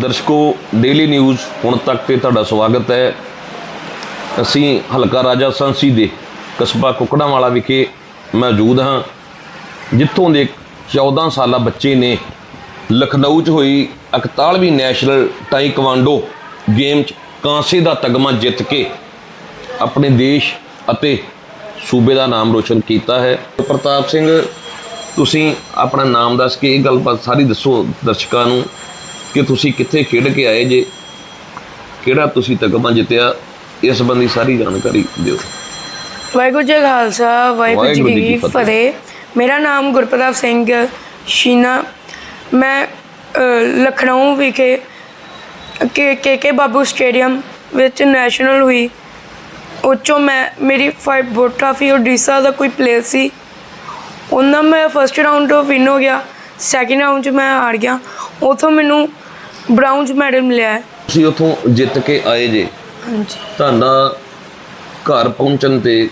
ਦਰਸ਼ਕੋ daily news ਹੁਣ ਤੱਕ ਤੇ ਤੁਹਾਡਾ ਸਵਾਗਤ ਹੈ। ਅਸੀਂ ਹਲਕਾ ਰਾਜਾ ਸੰਸੀ ਦੇ ਕਸਬਾ ਕੁਕੜਾਂਵਾਲਾ ਵਿਖੇ ਮੌਜੂਦ ਹਾਂ, ਜਿੱਥੋਂ ਦੇ 14 ਸਾਲਾ ਬੱਚੇ ਨੇ ਲਖਨਊ 'ਚ ਹੋਈ 41ਵੀਂ ਨੈਸ਼ਨਲ ਟਾਈਕਵਾਂਡੋ ਗੇਮ 'ਚ ਕਾਂਸੇ ਦਾ ਤਗਮਾ ਜਿੱਤ ਕੇ ਆਪਣੇ ਦੇਸ਼ ਅਤੇ ਸੂਬੇ ਦਾ ਨਾਮ ਰੋਸ਼ਨ ਕੀਤਾ ਹੈ। ਪ੍ਰਤਾਪ ਸਿੰਘ, ਤੁਸੀਂ ਆਪਣਾ ਨਾਮ ਦੱਸ ਕੇ ਇਹ ਗੱਲਬਾਤ ਸਾਰੀ ਦੱਸੋ ਦਰਸ਼ਕਾਂ ਨੂੰ। ਕਿ ਤੁਸੀਂ ਕਿੱਥੇ ਖੇਡ ਕੇ ਆਏ ਜੇ? ਕਿਹੜਾ ਤੁਸੀਂ ਤਗਮਾ ਜਿੱਤਿਆ? ਇਸ ਸੰਬੰਧੀ ਸਾਰੀ ਜਾਣਕਾਰੀ ਦਿਓ। ਵਾਹਿਗੁਰੂ ਜੀ ਖਾਲਸਾ ਵਾਹਿਗੁਰੂ ਜੀ ਕੀ ਫਤਿਹ। ਮੇਰਾ ਨਾਮ ਗੁਰਪ੍ਰਤਾਪ ਸਿੰਘ ਸ਼ੀਨਾ। ਮੈਂ ਲਖਨਊ ਵਿਖੇ ਕੇ ਕੇ ਕੇ ਬਾਬੂ ਸਟੇਡੀਅਮ ਵਿੱਚ ਨੈਸ਼ਨਲ ਹੋਈ। ਉੱਚੋਂ ਮੈਂ ਮੇਰੀ ਫਾਈਟ ਬੋਟ ਟਰਾਫੀ ਓਡੀਸ਼ਾ ਦਾ ਕੋਈ ਪਲੇਅਰ ਸੀ। ਉਹਨਾਂ ਮੈਂ ਫਸਟ ਰਾਊਂਡ ਤੋਂ ਵਿਨ ਹੋ ਗਿਆ। ਸੈਕਿੰਡ ਰਾਊਂਡ 'ਚ ਮੈਂ ਹਾਰ ਗਿਆ। ਉਥੋਂ ਮੈਨੂੰ ਬ੍ਰਾਊਨਜ਼ ਮੈਡਲ ਮਿਲਿਆ ਹੈ। ਤੁਸੀਂ ਉੱਥੋਂ ਜਿੱਤ ਕੇ ਆਏ ਜੇ। ਹਾਂਜੀ। ਤੁਹਾਡਾ ਘਰ ਪਹੁੰਚਣ ਤੇ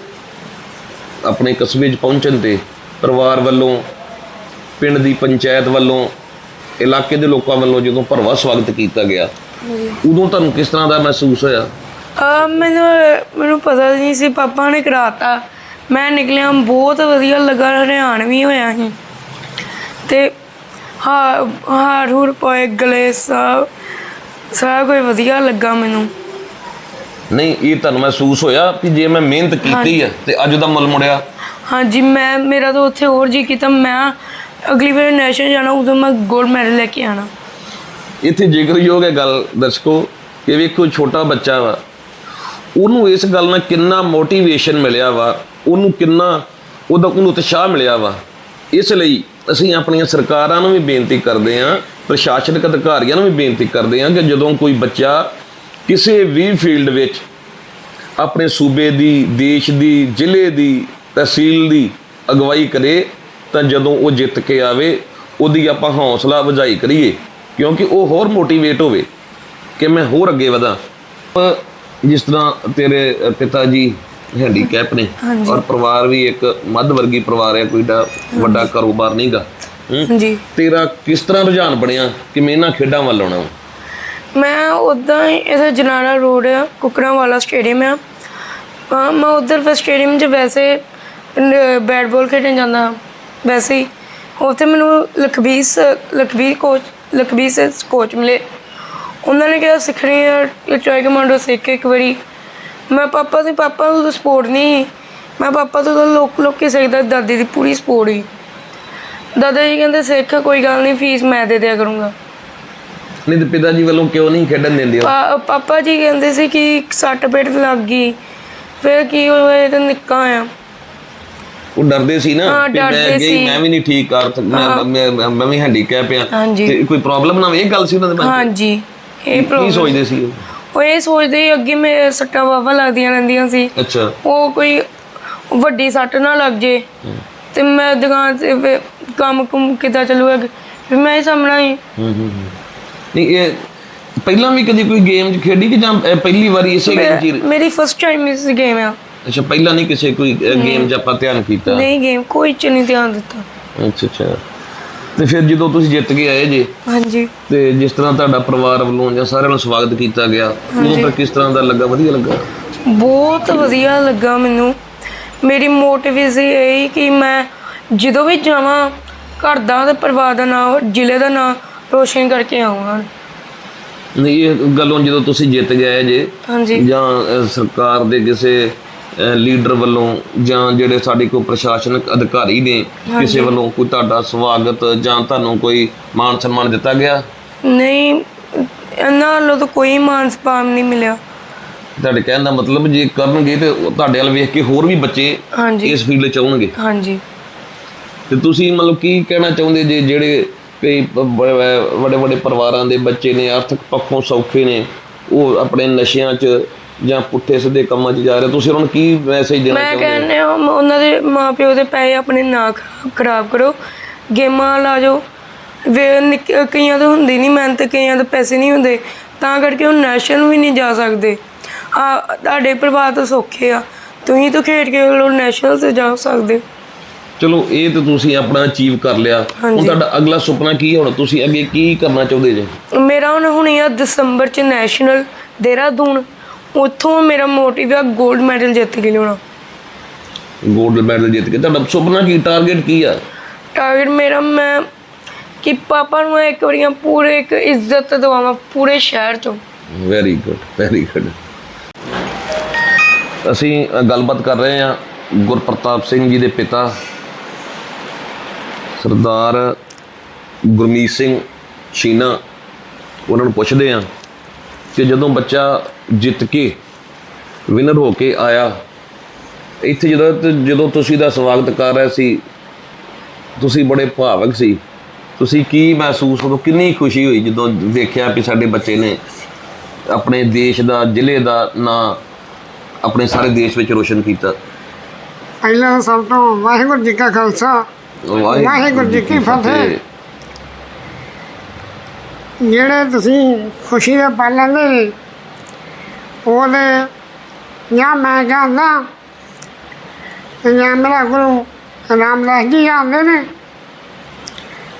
ਆਪਣੇ ਕਸਬੇ 'ਚ ਪਹੁੰਚਣ ਤੇ ਪਰਿਵਾਰ ਵੱਲੋਂ ਪਿੰਡ ਦੀ ਪੰਚਾਇਤ ਵੱਲੋਂ ਇਲਾਕੇ ਦੇ ਲੋਕਾਂ ਵੱਲੋਂ ਜਦੋਂ ਭਰਵਾ ਸਵਾਗਤ ਕੀਤਾ ਗਿਆ ਉਦੋਂ ਤੁਹਾਨੂੰ ਕਿਸ ਤਰ੍ਹਾਂ ਦਾ ਮਹਿਸੂਸ ਹੋਇਆ? ਮੈਨੂੰ ਮੈਨੂੰ ਪਤਾ ਨਹੀਂ ਸੀ ਪਾਪਾ ਨੇ ਕਰਾਤਾ। ਮੈਂ ਨਿਕਲਿਆ ਬਹੁਤ ਵਧੀਆ ਲੱਗਾ ਹਰਿਆਣ ਵੀ ਹੋਇਆ ਸੀ। ਤੇ ਹਾਰ ਹੂਰ ਪਏ ਗਲੇ ਸਭ ਸਾਰਾ ਕੋਈ ਵਧੀਆ ਲੱਗਾ ਮੈਨੂੰ। ਨਹੀਂ ਇਹ ਤੁਹਾਨੂੰ ਮਹਿਸੂਸ ਹੋਇਆ ਕਿ ਜੇ ਮੈਂ ਮਿਹਨਤ ਕੀਤੀ ਹੈ ਤੇ ਅੱਜ ਦਾ ਮੁੱਲ ਮੁੜਿਆ? ਹਾਂਜੀ ਮੈਂ ਮੇਰਾ ਤਾਂ ਉੱਥੇ ਹੋਰ ਜੀ ਕੀਤਾ। ਮੈਂ ਅਗਲੀ ਵਾਰ ਨੈਸ਼ਨਲ ਜਾਣਾ ਉਦੋਂ ਮੈਂ ਗੋਲਡ ਮੈਡਲ ਲੈ ਕੇ ਆਣਾ। ਇੱਥੇ ਜ਼ਿਕਰਯੋਗ ਹੈ ਗੱਲ ਦਰਸ਼ਕੋ ਕਿ ਵੇਖੋ ਛੋਟਾ ਬੱਚਾ ਵਾ। ਉਹਨੂੰ ਇਸ ਗੱਲ ਨਾਲ ਕਿੰਨਾ ਮੋਟੀਵੇਸ਼ਨ ਮਿਲਿਆ ਵਾ ਉਹਨੂੰ ਕਿੰਨਾ ਉਹਦਾ ਉਹਨੂੰ ਉਤਸ਼ਾਹ ਮਿਲਿਆ ਵਾ। ਇਸ ਲਈ ਅਸੀਂ ਆਪਣੀਆਂ ਸਰਕਾਰਾਂ ਨੂੰ ਵੀ ਬੇਨਤੀ ਕਰਦੇ ਹਾਂ, ਪ੍ਰਸ਼ਾਸਨਿਕ ਅਧਿਕਾਰੀਆਂ ਨੂੰ ਵੀ ਬੇਨਤੀ ਕਰਦੇ ਹਾਂ ਕਿ ਜਦੋਂ ਕੋਈ ਬੱਚਾ ਕਿਸੇ ਵੀ ਫੀਲਡ ਵਿੱਚ ਆਪਣੇ ਸੂਬੇ ਦੀ, ਦੇਸ਼ ਦੀ, ਜ਼ਿਲ੍ਹੇ ਦੀ, ਤਹਿਸੀਲ ਦੀ ਅਗਵਾਈ ਕਰੇ, ਤਾਂ ਜਦੋਂ ਉਹ ਜਿੱਤ ਕੇ ਆਵੇ, ਉਹਦੀ ਆਪਾਂ ਹੌਸਲਾ ਵਜਾਈ ਕਰੀਏ, ਕਿਉਂਕਿ ਉਹ ਹੋਰ ਮੋਟੀਵੇਟ ਹੋਵੇ। ਕਿ ਮੈਂ ਹੋਰ ਅੱਗੇ ਵਧਾਂ। ਅਹ ਜਿਸ ਤਰ੍ਹਾਂ ਤੇਰੇ ਪਿਤਾ ਜੀ ਹੈਂਡੀਕੈਪ ਨੇ। ਔਰ ਪਰਿਵਾਰ ਵੀ ਇੱਕ ਮੱਧ ਵਰਗੀ ਪਰਿਵਾਰ ਹੈ ਕੋਈ ਡਾ ਵੱਡਾ ਕਾਰੋਬਾਰ ਨਹੀਂਗਾ ਹਾਂਜੀ। ਤੇਰਾ ਕਿਸ ਤਰ੍ਹਾਂ ਰੁਝਾਨ ਬਣਿਆ? ਕਿ ਮੈਂ ਇਹਨਾਂ ਖੇਡਾਂ ਵੱਲ ਆਉਣਾ ਵਾ? ਮੈਂ ਉਦਾਂ ਹੀ ਇਥੇ ਜਨਾਲਾ ਰੋਡ ਆ ਵਾਲਾ ਸਟੇਡੀਅਮ ਆ। ਮੈਂ ਉਧਰ ਫਿਰ ਸਟੇਡੀਅਮ 'ਚ ਵੈਸੇ ਬੈਟ ਬਾਲ ਖੇਡਣ ਜਾਂਦਾ ਵੈਸੇ ਹੀ। ਉੱਥੇ ਮੈਨੂੰ ਲਖਬੀਰ ਸ- ਲਖਬੀਰ ਕੋਚ ਲਖਬੀਰ ਸੇ ਕੋਚ ਮਿਲੇ। ਉਹਨਾਂ ਨੇ ਕਿਹਾ ਸਿੱਖਣੀ ਹੈ ਟਰਾਈ ਕਮਾਂਡੋ ਸਿੱਖ ਕੇ ਇੱਕ ਵਾਰੀ। ਮੈਂ ਪਾਪਾ ਦੇ ਪਾਪਾ ਨੂੰ ਸਪੋਰਟ ਨਹੀਂ ਸੀ। ਮੈਂ ਪਾਪਾ ਤੋਂ ਤਾਂ ਲੋਕ ਲੋਕ ਕੇ ਸਿੱਖਦਾ ਦਾਦੀ ਦੀ ਪੂਰੀ ਸਪੋਰਟ ਹੀ ਦਾਦਾ ਜੀ ਕਹਿੰਦੇ ਸਿੱਖ ਕੋਈ ਗੱਲ ਨਹੀਂ ਫੀਸ ਮੈਂ ਦੇ ਦਿਆ ਕਰੂੰਗਾ ਨਹੀਂ ਤੇ ਪਿਤਾ ਜੀ ਵੱਲੋਂ ਕਿਉਂ ਨਹੀਂ ਖੇਡਣ ਦਿੰਦੇ ਉਹ? ਪਾ- ਪਾਪਾ ਜੀ ਕਹਿੰਦੇ ਸੀ ਕਿ ਸੱਟ ਪੇਟ ਲੱਗ ਗਈ ਫਿਰ ਕੀ ਹੋਇਆ ਇਹ ਤਾਂ ਨਿੱਕਾ ਆ ਉਹ ਡਰਦੇ ਸੀ ਨਾ ਹਾਂ, ਵੀ ਮੈਂ ਡਰਦੇ ਗਈ ਸੀ। ਮੈਂ ਵੀ ਨਹੀਂ ਠੀਕ ਕਰ ਸਕ- ਮੈਂ ਮੈਂ- ਮੈਂ ਵੀ ਹੈਂਡੀਕੈਪ ਆ ਹਾਂਜੀ। ਤੇ ਕੋਈ ਪ੍ਰੋਬਲਮ ਨਾ ਹੋਵੇ ਇਹ ਗੱਲ ਸੀ ਉਹਨਾਂ ਦੇ ਮਨ 'ਚ ਹਾਂਜੀ ਇਹ ਕੀ ਪ੍ਰੋਬਲਮ ਸੋਚਦੇ ਸੀ ਉਹ? ਉਹ ਇਹ ਸੋਚਦੇ ਸੀ ਅੱਗੇ ਮੇਰੇ ਸੱਟਾਂ ਵਾਵਾ ਲੱਗਦੀਆਂ ਰਹਿੰਦੀਆਂ ਸੀ। ਅੱਛਾ। ਉਹ ਕੋਈ ਵੱਡੀ ਸੱਟ ਨਾ ਲੱਗ ਜੇ। ਤੇ ਮੈਂ ਦੁਕਾਨ ਤੇ ਫਿਰ ਕੰਮ ਕੁਮ ਕਿੱਦਾਂ ਚੱਲੂਗਾ ਫਿਰ ਮੈਂ ਹੀ ਸਾਹਮਣਾ ਹੀ। ਹੂੰ ਹੂੰ ਹੂੰ। ਨਹੀਂ ਇਹ ਪਹਿਲਾਂ ਵੀ ਕਦੀ ਕੋਈ ਗੇਮ 'ਚ ਖੇਡੀ ਕਿ ਜਾਂ ਇਹ ਪਹਿਲੀ ਵਾਰੀ ਇਸੇ ਗੇਮ 'ਚ ਹੀ- ਮੇਰੀ ਫਸਟ ਟਾਈਮ ਇਸ ਗੇਮ ਆ। ਅੱਛਾ ਪਹਿਲਾਂ ਨਹੀਂ ਕਿਸੇ ਕੋਈ ਗੇਮ 'ਚ ਆਪਾਂ ਧਿਆਨ ਕੀਤਾ? ਨਹੀਂ ਗੇਮ ਕੋਈ ਚ ਨਹੀਂ ਧਿਆਨ ਦਿੱਤਾ। ਅੱਛਾ ਅੱਛਾ। ਤੇ ਫਿਰ ਜਦੋਂ ਤੁਸੀਂ ਜਿੱਤ ਕੇ ਆਏ ਜੇ ਹਾਂਜੀ। ਤੇ ਜਿਸ ਤਰ੍ਹਾਂ ਤੁਹਾਡਾ ਪਰਿਵਾਰ ਵੱਲੋਂ ਜਾਂ ਸਾਰਿਆਂ ਨੂੰ ਸਵਾਗਤ ਕੀਤਾ ਗਿਆ ਉਦੋਂ ਫਿਰ ਕਿਸ ਤਰ੍ਹਾਂ ਦਾ ਲੱਗਾ? ਵਧੀਆ ਲੱਗਾ? ਬਹੁਤ ਵਧੀਆ ਲੱਗਾ ਮੈਨੂੰ। ਮੇਰੀ ਮੋਟਿਵੇਸ਼ਨ ਇਹ ਸੀ ਕਿ ਮੈਂ ਜਦੋਂ ਵੀ ਜਾਵਾਂ ਘਰ ਦਾ ਤੇ ਪਰਿਵਾਰ ਦਾ ਨਾਮ ਜ਼ਿਲ੍ਹੇ ਦਾ ਨਾਮ ਰੋਸ਼ਨ ਕਰਕੇ ਆਉਂਗਾ ਨਹੀਂ ਇਹ ਗੱਲੋਂ ਜਦੋਂ ਤੁਸੀਂ ਜਿੱਤ ਗਏ ਜੇ ਹਾਂਜੀ। ਜਾਂ ਅਹ, ਸਰਕਾਰ ਦੇ ਕਿਸੇ ਲੀਡਰ ਵੱਲੋਂ ਜਾਂ ਜਿਹੜੇ ਸਾਡੇ ਕੋਲ ਪ੍ਰਸ਼ਾਸਨਿਕ ਅਧਿਕਾਰੀ ਨੇ ਕਿਸੇ ਵੱਲੋਂ ਕੋਈ ਤੁਹਾਡਾ ਸਵਾਗਤ ਜਾਂ ਤੁਹਾਨੂੰ ਕੋਈ ਮਾਣ ਸਨਮਾਨ ਦਿੱਤਾ ਗਿਆ? ਨਹੀਂ ਇਹਨਾਂ ਵੱਲੋਂ ਤਾਂ ਕੋਈ ਮਾਨ ਸਪਾਮ ਨਹੀਂ ਮਿਲਿਆ। ਤੁਹਾਡੇ ਕਹਿਣ ਦਾ ਮਤਲਬ ਜੇ ਕਰਨਗੇ ਤੇ ਤੁਹਾਡੇ ਵੱਲ ਵੇਖ ਕੇ ਹੋਰ ਵੀ ਬੱਚੇ ਇਸ ਫੀਲਡ 'ਚ ਆਉਣਗੇ। ਹਾਂਜੀ। ਤੇ ਤੁਸੀਂ ਮਤਲਬ ਕੀ ਕਹਿਣਾ ਚਾਹੁੰਦੇ ਜੇ ਜਿਹੜੇ ਕਈ ਵੱਡੇ ਵੱਡੇ ਪਰਿਵਾਰਾਂ ਦੇ ਬੱਚੇ ਨੇ ਆਰਥਿਕ ਪੱਖੋਂ ਸੌਖੇ ਨੇ ਉਹ ਆਪਣੇ ਨਸ਼ਿਆਂ 'ਚ ਜਾਂ ਪੁੱਠੇ ਸਿੱਧੇ ਕੰਮਾਂ 'ਚ ਜਾ ਰਹੇ ਤੁਸੀਂ ਉਹਨਾਂ ਨੂੰ ਕੀ ਮੈਸੇਜ ਦੇਣਾ ਮੈਂ ਚਾਹੁੰਦੇ ਹੋ ਕਹਿੰਦੇ ਹਾਂ ਉਹਨਾਂ ਦੇ ਮਾਪਿਓ ਦੇ ਪੈਸੇ ਆਪਣੇ ਨਾ ਖਰਾਬ- ਖਰਾਬ ਕਰੋ। ਗੇਮਾਂ ਲਾ ਜਾਓ ਵੇ ਨਿੱਕ- ਕਈਆਂ ਦੇ ਹੁੰਦੀ ਨਹੀਂ ਮਿਹਨਤ ਕਈਆਂ ਦੇ ਪੈਸੇ ਨਹੀਂ ਹੁੰਦੇ। ਤਾਂ ਕਰਕੇ ਉਹ ਨੈਸ਼ਨਲ ਵੀ ਨਹੀਂ ਜਾ ਸਕਦੇ। ਆ ਤੁਹਾਡੇ ਪਰਿਵਾਰ ਤਾਂ ਸੌਖੇ ਆ। ਤੁਸੀਂ ਤਾਂ ਖੇਡ ਕੇ ਲੋ ਨੈਸ਼ਨਲ ਤੇ ਜਾ ਸਕਦੇ ਚਲੋ ਇਹ ਤਾਂ ਤੁਸੀਂ ਆਪਣਾ ਅਚੀਵ ਕਰ ਲਿਆ। ਹੁਣ ਹਾਂਜੀ। ਤੁਹਾਡਾ ਅਗਲਾ ਸੁਪਨਾ ਕੀ ਹੈ? ਹੁਣ ਤੁਸੀਂ ਅੱਗੇ ਕੀ ਕਰਨਾ ਚਾਹੁੰਦੇ ਜੇ? ਮੇਰਾ ਹੁਣ ਹੁਣ ਆ ਦਸੰਬਰ ਚ ਨੈਸ਼ਨਲ ਦੇਹਰਾਦੂਨ। ਉੱਥੋਂ ਮੇਰਾ ਮੋਟਿਵ ਆ 골ਡ ਮੈਡਲ ਜਿੱਤ ਕੇ ਲਿਆਉਣਾ। 골ਡ ਮੈਡਲ ਜਿੱਤ ਕੇ। ਤੁਹਾਡਾ ਸੁਪਨਾ ਕੀ? ਟਾਰਗੇਟ ਕੀ ਆ? ਟਾਰਗੇਟ ਮੇਰਾ ਮੈਂ ਕਿ ਪਾਪਾ ਨੂੰ ਇੱਕ ਵਾਰੀਆਂ ਪੂਰੇ ਇੱਕ ਇੱਜ਼ਤ ਦਵਾਵਾਂ ਪੂਰੇ ਸ਼ਹਿਰ ਚੋਂ। ਵੈਰੀ ਗੁੱਡ ਵੈਰੀ ਗੁੱਡ ਅਸੀਂ ਗੱਲਬਾਤ ਕਰ ਰਹੇ ਹਾਂ ਗੁਰਪ੍ਰਤਾਪ ਸਿੰਘ ਜੀ ਦੇ ਪਿਤਾ ਸਰਦਾਰ ਗੁਰਮੀਤ ਸਿੰਘ ਸ਼ੀਨਾ ਉਹਨਾਂ ਨੂੰ ਪੁੱਛਦੇ ਹਾਂ ਕਿ ਜਦੋਂ ਬੱਚਾ ਜਿੱਤ ਕੇ ਵਿਨਰ ਹੋ ਕੇ ਆਇਆ ਇੱਥੇ ਜਦੋਂ ਜਦੋਂ ਤੁਸੀਂ ਦਾ ਸਵਾਗਤ ਕਰ ਰਹੇ ਸੀ ਤੁਸੀਂ ਬੜੇ ਭਾਵਕ ਸੀ। ਤੁਸੀਂ ਕੀ ਮਹਿਸੂਸ ਉਦੋਂ ਕਿੰਨੀ ਖੁਸ਼ੀ ਹੋਈ ਜਦੋਂ ਵੇਖਿਆ ਕਿ ਸਾਡੇ ਬੱਚੇ ਨੇ ਆਪਣੇ ਦੇਸ਼ ਦਾ ਜ਼ਿਲ੍ਹੇ ਦਾ ਨਾਂ ਆਪਣੇ ਸਾਰੇ ਦੇਸ਼ ਵਿੱਚ ਰੋਸ਼ਨ ਕੀਤਾ? ਪਹਿਲਾਂ ਸਭ ਤੋਂ ਵਾਹਿਗੁਰੂ ਜੀ ਕਾ ਖਾਲਸਾ ਵਾਹਿਗੁਰੂ ਜੀ ਕੀ ਫਤਿਹ। ਜਿਹੜੇ ਤੁਸੀਂ ਖੁਸ਼ੀ ਦੇ ਪਲ ਲੈਂਦੇ ਨੇ ਉਹਦੇ ਜਾਂ ਮੈਂ ਜਾਣਦਾ ਜਾਂ ਮੇਰਾ ਗੁਰੂ ਰਾਮਦਾਸ ਜੀ ਆਉਂਦੇ ਨੇ,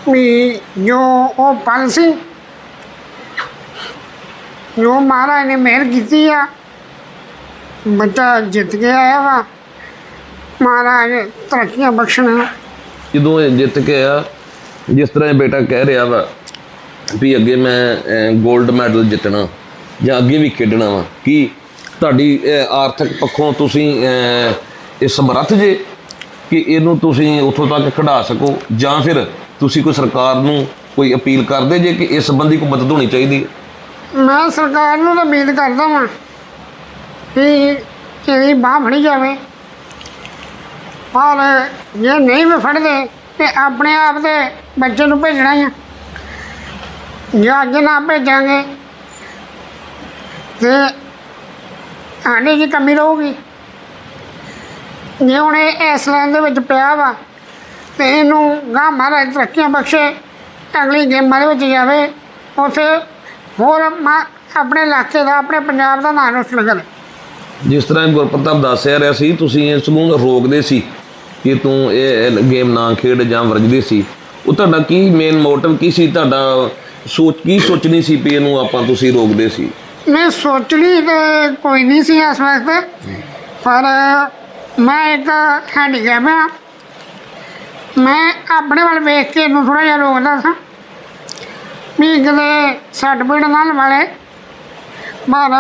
ਵੀ ਜੋ ਉਹ ਪਲ ਸੀ, ਜੋ ਮਹਾਰਾਜ ਨੇ ਮਿਹਰ ਕੀਤੀ ਆ, ਬੱਚਾ ਜਿੱਤ ਕੇ ਆਇਆ ਵਾ, ਮਹਾਰਾਜ ਤਰੱਕੀਆਂ ਬਖਸ਼ਣ। ਜਦੋਂ ਇਹ ਜਿੱਤ ਕੇ ਆ, ਜਿਸ ਤਰ੍ਹਾਂ ਇਹ ਬੇਟਾ ਕਹਿ ਰਿਹਾ ਵਾ ਵੀ ਅੱਗੇ ਮੈਂ 골ਡ ਮੈਡਲ ਜਿੱਤਣਾ ਜਾਂ ਅੱਗੇ ਵੀ ਖੇਡਣਾ ਵਾ। ਕਿ ਤੁਹਾਡੀ ਆਰਥਿਕ ਪੱਖੋਂ ਤੁਸੀਂ ਇਹ ਸਮਰੱਥ ਜੇ ਕਿ ਇਹਨੂੰ ਤੁਸੀਂ ਉੱਥੋਂ ਤੱਕ ਖੜਾ ਸਕੋ ਜਾਂ ਫਿਰ ਤੁਸੀਂ ਕੋਈ ਸਰਕਾਰ ਨੂੰ ਕੋਈ ਅਪੀਲ ਕਰਦੇ ਜੇ ਕਿ ਇਸ ਸੰਬੰਧੀ ਕੋਈ ਮਦਦ ਹੋਣੀ ਚਾਹੀਦੀ ਹੈ? ਮੈਂ ਸਰਕਾਰ ਨੂੰ ਤਾਂ ਉਮੀਦ ਕਰਦਾ ਵਾਂ ਕਿ ਇਹਦੀ ਬਾਂਹ ਫੜੀ ਜਾਵੇ। ਪਰ ਜੇ ਨਹੀਂ ਵੀ ਫੜਦੇ ਤੇ ਆਪਣੇ ਆਪ ਦੇ ਬੱਚੇ ਨੂੰ ਭੇਜਣਾ ਹੀ ਆ ਜੇ ਨਾ ਭੇਜਾਂਗੇ, ਤੇ ਆਨੇ ਦੀ ਕਮੀ ਰਹੂਗੀ? ਜੇ ਹੁਣ ਇਹ ਇਸ ਲਾਈਨ ਦੇ ਵਿੱਚ ਪਿਆ ਵਾ, ਤੇ ਇਹਨੂੰ ਗਾਂ ਮਹਾਰਾਜ ਤਰੱਕੀਆਂ ਬਖਸ਼ੇ, ਅਗਲੀ ਗੇਮਾਂ ਦੇ ਵਿੱਚ ਜਾਵੇ ਉੱਥੇ ਹੋਰ ਆਪਣੇ ਇਲਾਕੇ ਦਾ, ਆਪਣੇ ਪੰਜਾਬ ਦਾ ਨਾਂ ਰੋਸ਼ਨ ਕਰੇ। ਜਿਸ ਤਰ੍ਹਾਂ ਗੁਰਪ੍ਰਤਾਪ ਦੱਸ ਰਿਹਾ ਸੀ, ਤੁਸੀਂ ਇਸ ਨੂੰ ਰੋਕਦੇ ਸੀ ਕਿ ਤੂੰ ਇਹ ਗੇਮ ਨਾ ਖੇਡ ਜਾਂ ਵਰਜਦੇ ਸੀ। ਉਹ ਤੁਹਾਡਾ ਕੀ ਮੇਨ ਮੋਟਿਵ ਕੀ ਸੀ ਤੁਹਾਡਾ ਸੋਚ ਕੀ ਸੋਚਣੀ ਸੀ ਵੀ ਇਹਨੂੰ ਆਪਾਂ ਤੁਸੀਂ ਰੋਕਦੇ ਸੀ? ਮੈਂ ਸੋਚਣੀ ਤੇ ਕੋਈ ਨਹੀਂ ਸੀ ਇਸ ਵਕਤ ਪਰ ਮੈਂ ਇੱਕ ਹੈਂਡੀਕੈਪ ਆ। ਮੈਂ ਆਪਣੇ ਵੱਲ ਵੇਖ ਕੇ ਇਹਨੂੰ ਥੋੜਾ ਜਿਹਾ ਰੋਕਦਾ ਸਾਂ ਵੀ ਕਿਤੇ ਸੱਟ ਪੀੜ ਨਾਲ ਵਾਲੇ ਪਰ